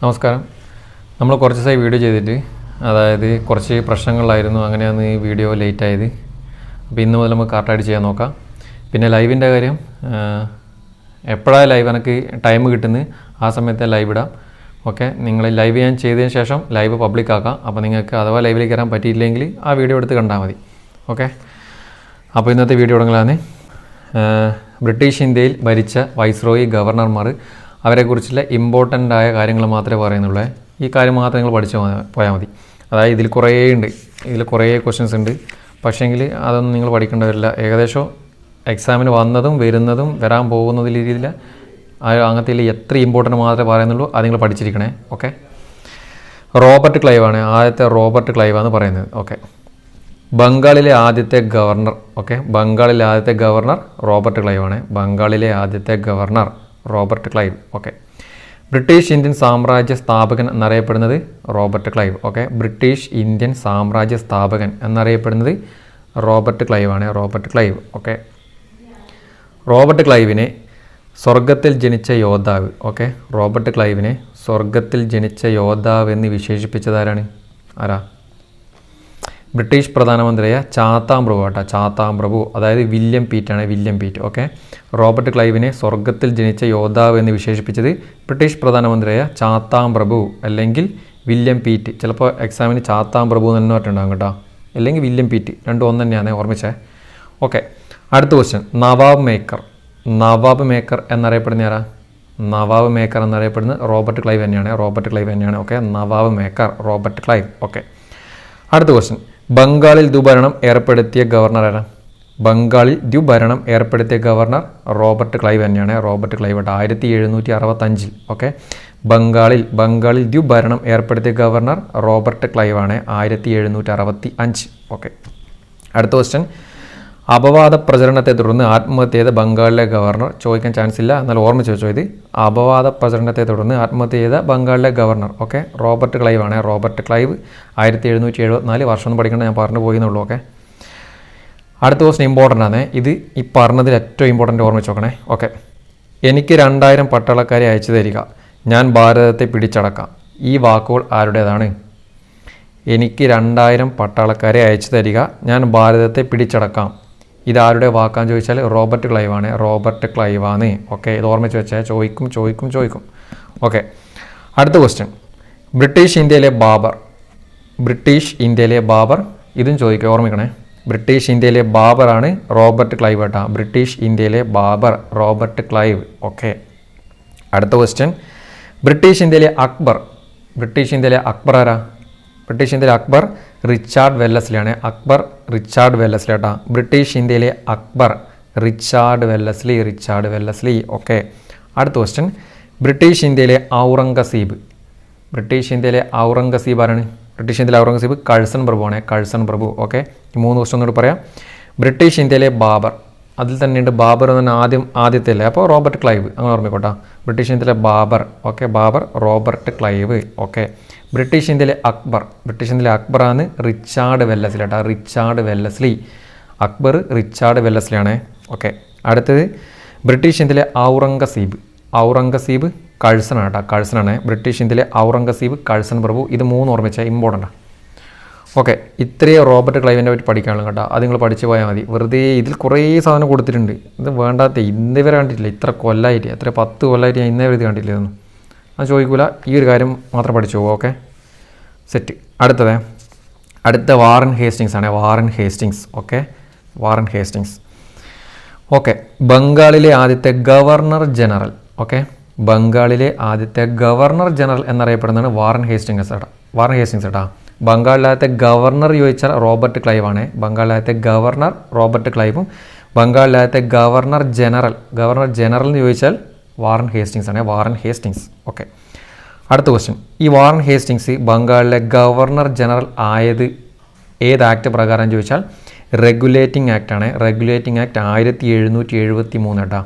നമസ്കാരം. നമ്മൾ കുറച്ച് ദിവസമായി വീഡിയോ ചെയ്തിട്ട് അതായത് കുറച്ച് പ്രശ്നങ്ങളിലായിരുന്നു അങ്ങനെയാണ് ഈ വീഡിയോ ലേറ്റ് ആയത് അപ്പോൾ ഇന്ന് മുതൽ നമുക്ക് കറക്റ്റായിട്ട് ചെയ്യാൻ നോക്കാം. പിന്നെ ലൈവിന്റെ കാര്യം എപ്പോഴാണ് ലൈവ് എനിക്ക് ടൈം കിട്ടുന്നത് ആ സമയത്ത് ലൈവ് ഇടാം. ഓക്കെ നിങ്ങൾ ലൈവ് ഞാൻ ചെയ്തതിന് ശേഷം ലൈവ് പബ്ലിക് ആക്കാം. അപ്പോൾ നിങ്ങൾക്ക് അഥവാ ലൈവിലേക്ക് കയറാൻ പറ്റിയില്ലെങ്കിൽ ആ വീഡിയോ എടുത്ത് കണ്ടാൽ മതി. ഓക്കെ അപ്പോൾ ഇന്നത്തെ വീഡിയോ തുടങ്ങലാണ്. ബ്രിട്ടീഷ് ഇന്ത്യയിൽ ഭരിച്ച വൈസ്രോയി ഗവർണർമാർ അവരെക്കുറിച്ചുള്ള ഇമ്പോർട്ടന്റ് ആയ കാര്യങ്ങൾ മാത്രമേ പറയുന്നുള്ളൂ. ഈ കാര്യം മാത്രം നിങ്ങൾ പഠിച്ചു പോയാൽ മതി. അതായത് ഇതിൽ കുറേ ഉണ്ട്. ഇതിൽ കുറേ ക്വസ്റ്റ്യൻസ് ഉണ്ട്. പക്ഷേങ്കിൽ അതൊന്നും നിങ്ങൾ പഠിക്കേണ്ട വരില്ല ഏകദേശം എക്സാമിന് വന്നതും വരുന്നതും വരാൻ പോകുന്നതിൽ രീതിയിൽ അങ്ങനത്തെ എത്ര ഇമ്പോർട്ടന്റ് മാത്രമേ പറയുന്നുള്ളൂ അത് നിങ്ങൾ പഠിച്ചിരിക്കണേ. Okay Robert ക്ലൈവാണ്. ആദ്യത്തെ റോബർട്ട് ക്ലൈവ് എന്ന് പറയുന്നത്. ഓക്കെ ബംഗാളിലെ ആദ്യത്തെ ഗവർണർ. ഓക്കെ ബംഗാളിലെ ആദ്യത്തെ ഗവർണർ റോബർട്ട് ക്ലൈവാണ്. ബംഗാളിലെ ആദ്യത്തെ governor. Robert Clive. Okay British Indian സാമ്രാജ്യ സ്ഥാപകൻ എന്നറിയപ്പെടുന്നത് Robert Clive. Okay British Indian സാമ്രാജ്യ സ്ഥാപകൻ എന്നറിയപ്പെടുന്നത് റോബർട്ട് ക്ലൈവ് ആണ്. Robert Clive. ഓക്കെ റോബർട്ട് ക്ലൈവിനെ സ്വർഗത്തിൽ ജനിച്ച യോദ്ധാവ്. ഓക്കെ റോബർട്ട് ക്ലൈവിനെ സ്വർഗത്തിൽ ജനിച്ച യോദ്ധാവ് എന്ന് വിശേഷിപ്പിച്ചതാരാണ് ആരാ? ബ്രിട്ടീഷ് പ്രധാനമന്ത്രിയായ ചാത്താം പ്രഭു കേട്ടോ ചാത്താം പ്രഭു അതായത് വില്യം പീറ്റ് ആണ് വില്യം പീറ്റ് ഓക്കെ? റോബർട്ട് ക്ലൈവിനെ സ്വർഗത്തിൽ ജനിച്ച യോദ്ധാവ് എന്ന് വിശേഷിപ്പിച്ചത് ബ്രിട്ടീഷ് പ്രധാനമന്ത്രിയായ ചാത്താം പ്രഭു അല്ലെങ്കിൽ വില്യം പീറ്റ്. ചിലപ്പോൾ എക്സാമിന് ചാത്താം പ്രഭു എന്ന് തന്നെ പറഞ്ഞിട്ടുണ്ടാകും കേട്ടോ. അല്ലെങ്കിൽ വില്യം പീറ്റ് രണ്ടും ഒന്ന് തന്നെയാണ് ഓർമ്മിച്ചേ. ഓക്കെ അടുത്ത question nawab maker. Nawab maker എന്നറിയപ്പെടുന്ന ആരാ? നവാബ് മേക്കർ എന്നറിയപ്പെടുന്ന റോബർട്ട് ക്ലൈവ് തന്നെയാണ്. റോബർട്ട് ക്ലൈവ് തന്നെയാണ് okay? Nawab maker Robert Clive okay? അടുത്ത ക്വസ്റ്റ്യൻ ബംഗാളിൽ ദുഭരണം ഏർപ്പെടുത്തിയ ഗവർണർ ആരാ? ബംഗാളിൽ ദ്വിഭരണം ഏർപ്പെടുത്തിയ ഗവർണർ റോബർട്ട് ക്ലൈവ് തന്നെയാണ്. റോബർട്ട് ക്ലൈവ് ആയിരത്തി എഴുന്നൂറ്റി അറുപത്തഞ്ചിൽ ഓക്കെ? ബംഗാളിൽ ബംഗാളിൽ ദ്വിഭരണം ഏർപ്പെടുത്തിയ ഗവർണർ റോബർട്ട് ക്ലൈവ് ആണ് ആയിരത്തി എഴുന്നൂറ്റി അറുപത്തി അഞ്ച് ഓക്കെ? അടുത്ത ക്വസ്റ്റ്യൻ അപവാദ പ്രചരണത്തെ തുടർന്ന് ആത്മഹത്യ ചെയ്ത ബംഗാളിലെ ഗവർണർ ചോദിക്കാൻ ചാൻസ് ഇല്ല എന്നാൽ ഓർമ്മിച്ച് വെച്ചോ ഇത്? അപവാദ പ്രചരണത്തെ തുടർന്ന് ആത്മഹത്യ ചെയ്ത ബംഗാളിലെ ഗവർണർ. ഓക്കെ? റോബർട്ട് ക്ലൈവ് ആണ്. റോബർട്ട് ക്ലൈവ് ആയിരത്തി എഴുന്നൂറ്റി എഴുപത്തിനാല് വർഷം ഒന്നും പഠിക്കേണ്ട ഞാൻ പറഞ്ഞു പോയിന്നുള്ളൂ ഓക്കെ? അടുത്ത ക്വസ്റ്റൻ ഇമ്പോർട്ടന്റ് ആണ്. ഇത് ഈ പറഞ്ഞതിൽ ഏറ്റവും ഇമ്പോർട്ടന്റ് ഓർമ്മിച്ച് നോക്കണേ. ഓക്കെ? എനിക്ക് രണ്ടായിരം പട്ടാളക്കാരെ അയച്ചു തരിക. ഞാൻ ഭാരതത്തെ പിടിച്ചടക്കാം. ഈ വാക്കുകൾ ആരുടേതാണ്? എനിക്ക് രണ്ടായിരം പട്ടാളക്കാരെ അയച്ചു തരിക. ഞാൻ ഭാരതത്തെ പിടിച്ചടക്കാം. ഇതാരുടെ വാക്കാന്ന് ചോദിച്ചാൽ റോബർട്ട് ക്ലൈവാണ്. റോബർട്ട് ക്ലൈവാണ്. ഓക്കെ ഇത് ഓർമ്മിച്ച് വെച്ചാൽ ചോദിക്കും ചോദിക്കും ചോദിക്കും. ഓക്കെ അടുത്ത ക്വസ്റ്റ്യൻ ബ്രിട്ടീഷ് ഇന്ത്യയിലെ ബാബർ. ബ്രിട്ടീഷ് ഇന്ത്യയിലെ ബാബർ. ഇതും ചോദിക്കുക ഓർമ്മിക്കണേ. ബ്രിട്ടീഷ് ഇന്ത്യയിലെ ബാബറാണ് റോബർട്ട് ക്ലൈവ് കേട്ടോ. ബ്രിട്ടീഷ് ഇന്ത്യയിലെ ബാബർ റോബർട്ട് ക്ലൈവ്. ഓക്കെ അടുത്ത ക്വസ്റ്റ്യൻ ബ്രിട്ടീഷ് ഇന്ത്യയിലെ അക്ബർ. ബ്രിട്ടീഷ് ഇന്ത്യയിലെ അക്ബർ ആരാ? ബ്രിട്ടീഷ് ഇന്ത്യയിലെ അക്ബർ റിച്ചാർഡ് വെല്ലസ്ലിയാണ്. അക്ബർ റിച്ചാർഡ് വെല്ലസ്ലി കേട്ടോ ബ്രിട്ടീഷ് ഇന്ത്യയിലെ Akbar Richard Wellesley Richard Wellesley. Okay. അടുത്ത ക്വസ്റ്റ്യൻ ബ്രിട്ടീഷ് ഇന്ത്യയിലെ ഔറംഗസീബ്. ബ്രിട്ടീഷ് ഇന്ത്യയിലെ ഔറംഗസീബ് ആരാണ്? ബ്രിട്ടീഷ് ഇന്ത്യയിലെ ഔറംഗസീബ് കഴ്സൺ പ്രഭുവാണ് കഴ്സൺ പ്രഭു. ഓക്കെ. ഈ മൂന്ന് ക്വസ്റ്റ്യൻ ഒന്നുകൂടി പറയാം. ബ്രിട്ടീഷ് ഇന്ത്യയിലെ ബാബർ. അതിൽ തന്നെയുണ്ട് ബാബർ എന്ന് ആദ്യം ആദ്യത്തെ അല്ലേ? അപ്പോൾ റോബർട്ട് ക്ലൈവ്. അങ്ങനെ ഓർമ്മിക്കോട്ടോ ബ്രിട്ടീഷ് ഇന്ത്യയിലെ Babur. Okay. Babur Robert Clive. Okay. British ഇന്ത്യയിലെ അക്ബർ. ബ്രിട്ടീഷ് ഇന്ത്യയിലെ അക്ബറാണ് റിച്ചാർഡ് വെല്ലസ്ലി കേട്ടോ. Richard Wellesley. Akbar Richard Wellesley ആണ് ഓക്കെ. അടുത്തത് ബ്രിട്ടീഷ് ഇന്ത്യയിലെ ഔറംഗസീബ്. ഔറംഗസീബ് കഴ്സൺ കേട്ടോ. കഴ്സണാണ് ബ്രിട്ടീഷ് ഇന്ത്യയിലെ ഔറംഗസീബ് കഴ്സൺ പ്രഭു ഇത് മൂന്ന് ഓർമ്മിച്ച ഇമ്പോർട്ടന്റ് ഓക്കെ. ഇത്രയും റോബർട്ട് ക്ലൈവിനെ പറ്റി പഠിക്കാനുള്ള കേട്ടോ. അത് നിങ്ങൾ പഠിച്ചു പോയാൽ മതി. വെറുതെ ഇതിൽ കുറേ സാധനം കൊടുത്തിട്ടുണ്ട്. ഇത് വേണ്ടാത്ത ഇന്നേ വരെ കണ്ടിട്ടില്ല. ഇത്ര കൊല്ലായിട്ട്. എത്ര പത്ത് കൊല്ലായിട്ട് ഞാൻ ഇന്നേ വരെ ഇത് കണ്ടിട്ടില്ല ഇതൊന്നും അത് ചോദിക്കൂല. ഈ ഒരു കാര്യം മാത്രം പഠിച്ചു പോകും ഓക്കെ? സെറ്റ്. അടുത്തത്. അടുത്ത വാറൻ ഹേസ്റ്റിങ്സ് ആണ് Warren Hastings okay? Warren Hastings. Okay. ബംഗാളിലെ ആദ്യത്തെ ഗവർണർ ജനറൽ ഓക്കെ? ബംഗാളിലെ ആദ്യത്തെ ഗവർണർ ജനറൽ എന്നറിയപ്പെടുന്നതാണ് വാറൻ ഹേസ്റ്റിങ്സ് ഏട്ടാ. വാറൻ ഹേസ്റ്റിങ്സ് ഏട്ടാ. ബംഗാളിലാദ്യത്തെ ഗവർണർ ചോദിച്ചാൽ റോബർട്ട് ക്ലൈവ് ആണ് ബംഗാളിലത്തെ ഗവർണർ റോബർട്ട് ക്ലൈവും. ബംഗാളിലാദ്യത്തെ ഗവർണർ ജനറൽ. ഗവർണർ ജനറൽ എന്ന് ചോദിച്ചാൽ വാറൻ ഹേസ്റ്റിങ്സ് ആണ് വാറൻ ഹേസ്റ്റിങ്സ്. ഓക്കെ. അടുത്ത ക്വസ്റ്റ്യൻ ഈ വാറൻ ഹേസ്റ്റിങ്സ് ബംഗാളിലെ ഗവർണർ ജനറൽ ആയത് ഏത് ആക്ട് പ്രകാരം ചോദിച്ചാൽ റെഗുലേറ്റിംഗ് ആക്ട് ആണ്. റെഗുലേറ്റിംഗ് ആക്ട് ആയിരത്തി എഴുന്നൂറ്റി എഴുപത്തി മൂന്ന് കേട്ടോ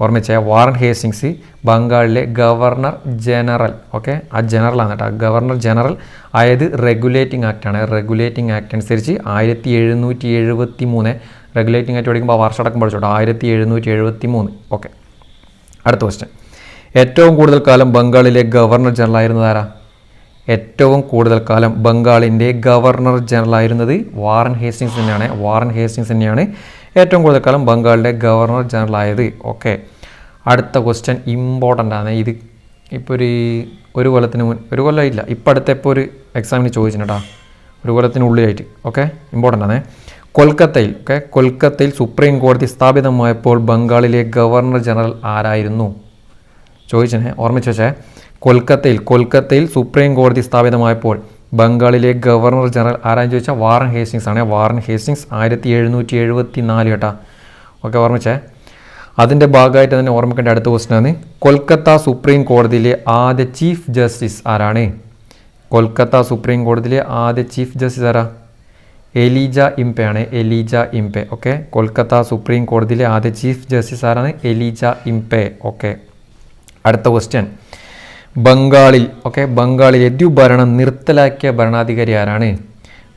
ഓർമ്മിച്ച വാറൻ ഹേസ്റ്റിങ്സ് ബംഗാളിലെ ഗവർണർ ജനറൽ. ഓക്കെ ആ ജനറൽ ആണ് കേട്ടോ ഗവർണർ ജനറൽ ആയത് റെഗുലേറ്റിംഗ് ആക്ട് ആണ്. റെഗുലേറ്റിംഗ് ആക്ട് അനുസരിച്ച് ആയിരത്തി എഴുന്നൂറ്റി എഴുപത്തി മൂന്ന് റെഗുലേറ്റിംഗ് ആക്ട് പഠിക്കുമ്പോൾ വർഷം അടക്കം പഠിച്ചോട്ടോ. ആയിരത്തി എഴുന്നൂറ്റി എഴുപത്തി മൂന്ന് ഓക്കെ. അടുത്ത ക്വസ്റ്റ്യൻ ഏറ്റവും കൂടുതൽ കാലം ബംഗാളിലെ ഗവർണർ ജനറൽ ആയിരുന്നത് ആരാ? ഏറ്റവും കൂടുതൽ കാലം ബംഗാളിന്റെ ഗവർണർ ജനറൽ ആയിരുന്നത് വാറൻ ഹേസ്റ്റിങ്സ് തന്നെയാണ്. വാറൻ ഹേസ്റ്റിങ്സ് തന്നെയാണ് ഏറ്റവും കൂടുതൽ കാലം ബംഗാളിലെ ഗവർണർ ജനറൽ ആയത്. ഓക്കെ അടുത്ത ക്വസ്റ്റ്യൻ ഇമ്പോർട്ടന്റ് ആണ്. ഇത് ഇപ്പോൾ ഒരു ഒരു കൊല്ലത്തിന് മുൻ ഒരു കൊല്ലം ഇല്ല. ഇപ്പം അടുത്ത ഇപ്പോൾ ഒരു എക്സാമിന് ചോദിച്ചിട്ടാ ഒരു കൊല്ലത്തിനുള്ളിലായിട്ട്. ഓക്കെ ഇമ്പോർട്ടന്റ് ആണ്. കൊൽക്കത്തയിൽ ഓക്കെ കൊൽക്കത്തയിൽ സുപ്രീം കോടതി സ്ഥാപിതമായപ്പോൾ ബംഗാളിലെ ഗവർണർ ജനറൽ ആരായിരുന്നു? ചോദിച്ചേ ഓർമ്മിച്ച് വെച്ചേ കൊൽക്കത്തയിൽ കൊൽക്കത്തയിൽ സുപ്രീം കോടതി സ്ഥാപിതമായപ്പോൾ ബംഗാളിലെ ഗവർണർ ജനറൽ ആരാന്ന് ചോദിച്ചാൽ വാറൻ ഹേസ്റ്റിങ്സ് ആണ്. വാറൻ ഹേസ്റ്റിങ്സ് ആയിരത്തി എഴുന്നൂറ്റി എഴുപത്തി നാല് കേട്ടാ. ഓക്കെ ഓർമ്മിച്ചേ? അതിന്റെ ഭാഗമായിട്ട് തന്നെ ഓർമ്മിക്കേണ്ട അടുത്ത ക്വസ്റ്റൻ ആണ്. കൊൽക്കത്ത സുപ്രീം കോടതിയിലെ ആദ്യ ചീഫ് ജസ്റ്റിസ് ആരാണ്? കൊൽക്കത്ത സുപ്രീം കോടതിയിലെ ആദ്യ ചീഫ് ജസ്റ്റിസ് ആരാ? Elijah ഇംപയാണ്. Elijah Impey okay? Kolkata supreme കോടതിയിലെ ആദ്യ ചീഫ് ജസ്റ്റിസ് ആരാണ് എലീജ ഇംപെ ഓക്കെ? അടുത്ത ക്വസ്റ്റ്യൻ ബംഗാളിൽ ഓക്കെ? ബംഗാളിലെ ദ്യുഭരണം നിർത്തലാക്കിയ ഭരണാധികാരി ആരാണ്?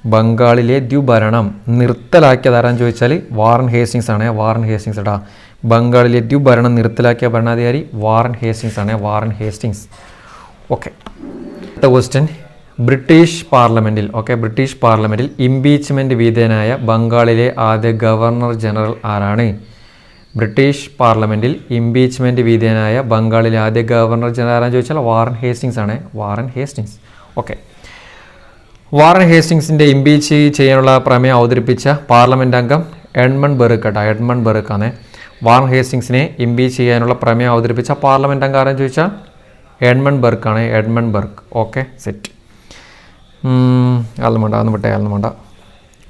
ബംഗാളിലെ ദ്യുഭരണം നിർത്തലാക്കിയത് ആരാന്ന് ചോദിച്ചാൽ വാറൻ ഹേസ്റ്റിങ്സ് ആണ്. വാറൻ ഹേസ്റ്റിങ്സ് ഇടാ ബംഗാളിലെ ദ്യുഭരണം നിർത്തലാക്കിയ ഭരണാധികാരി വാറൻ ഹേസ്റ്റിങ്സ് ആണ്. Warren Hastings okay. അടുത്ത ക്വസ്റ്റ്യൻ ബ്രിട്ടീഷ് പാർലമെന്റിൽ ഓക്കെ ബ്രിട്ടീഷ് പാർലമെന്റിൽ ഇംപീച്ച്മെന്റ് വിധേയനായ ബംഗാളിലെ ആദ്യ ഗവർണർ ജനറൽ ആരാണ്? ബ്രിട്ടീഷ് പാർലമെന്റിൽ ഇംപീച്ച്മെന്റ് വിധേയനായ ബംഗാളിലെ ആദ്യ ഗവർണർ ജനറൽ ആരാന്ന് ചോദിച്ചാൽ വാറൻ ഹേസ്റ്റിങ്സ് ആണ്. Warren Hastings. ഓക്കെ. വാറൻ ഹേസ്റ്റിങ്സിന്റെ ഇംപീച്ച് ചെയ്യാനുള്ള പ്രമേയം അവതരിപ്പിച്ച പാർലമെന്റ് അംഗം എഡ്മൺ ബെറുക്ക് കേട്ടോ എഡ്മൺ ബെറുക്കാണ് വാറൻ ഹേസ്റ്റിങ്സിനെ ഇംപീച്ച് ചെയ്യാനുള്ള പ്രമേയം അവതരിപ്പിച്ച പാർലമെന്റ് അംഗം ആരെന്ന് ചോദിച്ചാൽ എഡ്മൺ ബെർക്ക് ആണ്. Edmund Burke okay set. അതൊന്നും വേണ്ട അതൊന്നും വിട്ടേ അതൊന്നും വേണ്ട.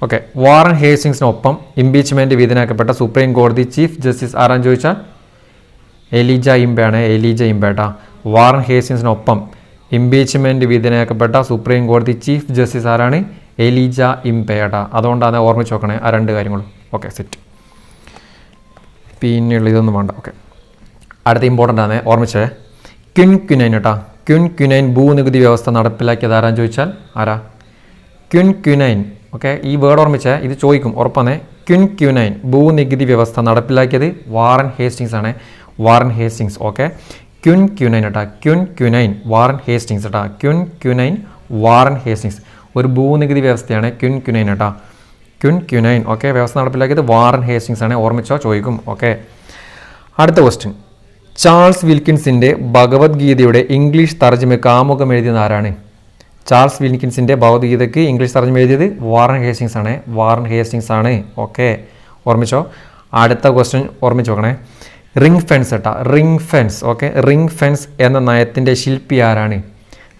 ഓക്കെ വാറൻ ഹേസ്റ്റിങ്സിനൊപ്പം ഇംപീച്ച്മെന്റ് വിധിനാക്കപ്പെട്ട സുപ്രീം കോടതി ചീഫ് ജസ്റ്റിസ് ആരാൻ ചോദിച്ചാൽ എലിജ ഇംബയാണ് എലിജ ഇംബേട്ട വാറൻ ഹേസ്റ്റിങ്സിനൊപ്പം ഇംപീച്ച്മെന്റ് വിധേയനാക്കപ്പെട്ട സുപ്രീം കോടതി ചീഫ് ജസ്റ്റിസ് ആരാണ്? എലിജ ഇംപേട്ട അതുകൊണ്ടാണ് ഓർമ്മിച്ച് നോക്കണേ ആ രണ്ട് കാര്യങ്ങളും. ഓക്കെ സെറ്റ് പിന്നെയുള്ള ഇതൊന്നും വേണ്ട. ഓക്കെ അടുത്ത ഇമ്പോർട്ടന്റ് ആണ് ഓർമ്മിച്ചേ? ക്വിൻ ക്യുനൈൻ കേട്ടാ ക്യുൻ ക്യുനൈൻ ഭൂനികുതി വ്യവസ്ഥ നടപ്പിലാക്കിയത് ആരാന്ന് ചോദിച്ചാൽ ആരാ? Queen quinine. ഓക്കെ ഈ വേർഡ് ഓർമ്മിച്ച? ഇത് ചോദിക്കും ഉറപ്പാണ് ക്യുൻ ക്യുനൈൻ ഭൂനികുതി വ്യവസ്ഥ നടപ്പിലാക്കിയത് വാറൻ ഹേസ്റ്റിങ്സ് ആണ്. Warren Hastings okay queen quinine കേട്ടാ ക്യുൻ ക്യുനൈൻ വാറൻ ഹേസ്റ്റിങ്സ് കേട്ടാ ക്യുൻ ക്യുനൈൻ വാറൻ ഹേസ്റ്റിങ്സ്. ഒരു ഭൂനികുതി വ്യവസ്ഥയാണ് ക്യുൻ ക്യുനൈൻ കേട്ടാ ക്യുൻ ക്യുനൈൻ ഓക്കെ വ്യവസ്ഥ നടപ്പിലാക്കിയത് വാറൻ ഹേസ്റ്റിങ്സ് ആണ്. ഓർമ്മിച്ചോ? ചോദിക്കും ഓക്കെ അടുത്ത ക്വസ്റ്റ്യൻ ചാൾസ് വിൽക്കിൻസിന്റെ ഭഗവത്ഗീതയുടെ ഇംഗ്ലീഷ് തർജമയ്ക്ക് ആമുഖം എഴുതിയത് ആരാണ്? ചാൾസ് വിൽക്കിൻസിന്റെ ഭഗവത്ഗീതയ്ക്ക് ഇംഗ്ലീഷ് തർജമ എഴുതിയത് വാറൻ ഹേസ്റ്റിങ്സ് ആണ് വാറൻ ഹേസ്റ്റിങ്സ് ആണ് ഓക്കെ. ഓർമ്മിച്ചോ? അടുത്ത ക്വസ്റ്റ്യൻ ഓർമ്മിച്ച് നോക്കണേ. റിംഗ് ഫെൻസ് കേട്ടോ. Ring fence. Okay. Ring fence എന്ന നയത്തിന്റെ ശില്പി ആരാണ്?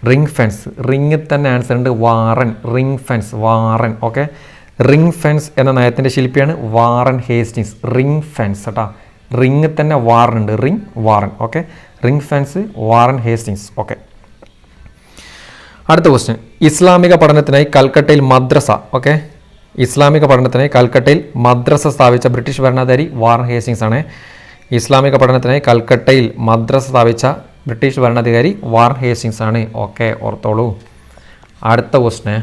Ring fence. റിംഗ് തന്നെ ആൻസർ ഉണ്ട്. Warren. Ring fence. Warren. Okay. Ring fence എന്ന നയത്തിന്റെ ശില്പിയാണ് വാറൻ ഹേസ്റ്റിങ്സ് റിംഗ് ഫെൻസ് കേട്ടാ. റിംഗ് തന്നെ വാറൻ ഉണ്ട്. Ring Warren okay ring fence Warren Hastings okay അടുത്ത ക്വസ്റ്റ്യൻ ഇസ്ലാമിക പഠനത്തിനായി കൽക്കട്ടയിൽ മദ്രസ ഓക്കെ ഇസ്ലാമിക പഠനത്തിനായി കൽക്കട്ടയിൽ മദ്രസ സ്ഥാപിച്ച ബ്രിട്ടീഷ് ഭരണാധികാരി വാറൻ ഹേസ്റ്റിങ്സ് ആണ്. ഇസ്ലാമിക പഠനത്തിനായി കൽക്കട്ടയിൽ മദ്രസ സ്ഥാപിച്ച ബ്രിട്ടീഷ് ഭരണാധികാരി വാറൻ ഹേസ്റ്റിങ്സ് ആണ്. ഓക്കെ ഓർത്തോളൂ. അടുത്ത ക്വസ്റ്റ്യൻ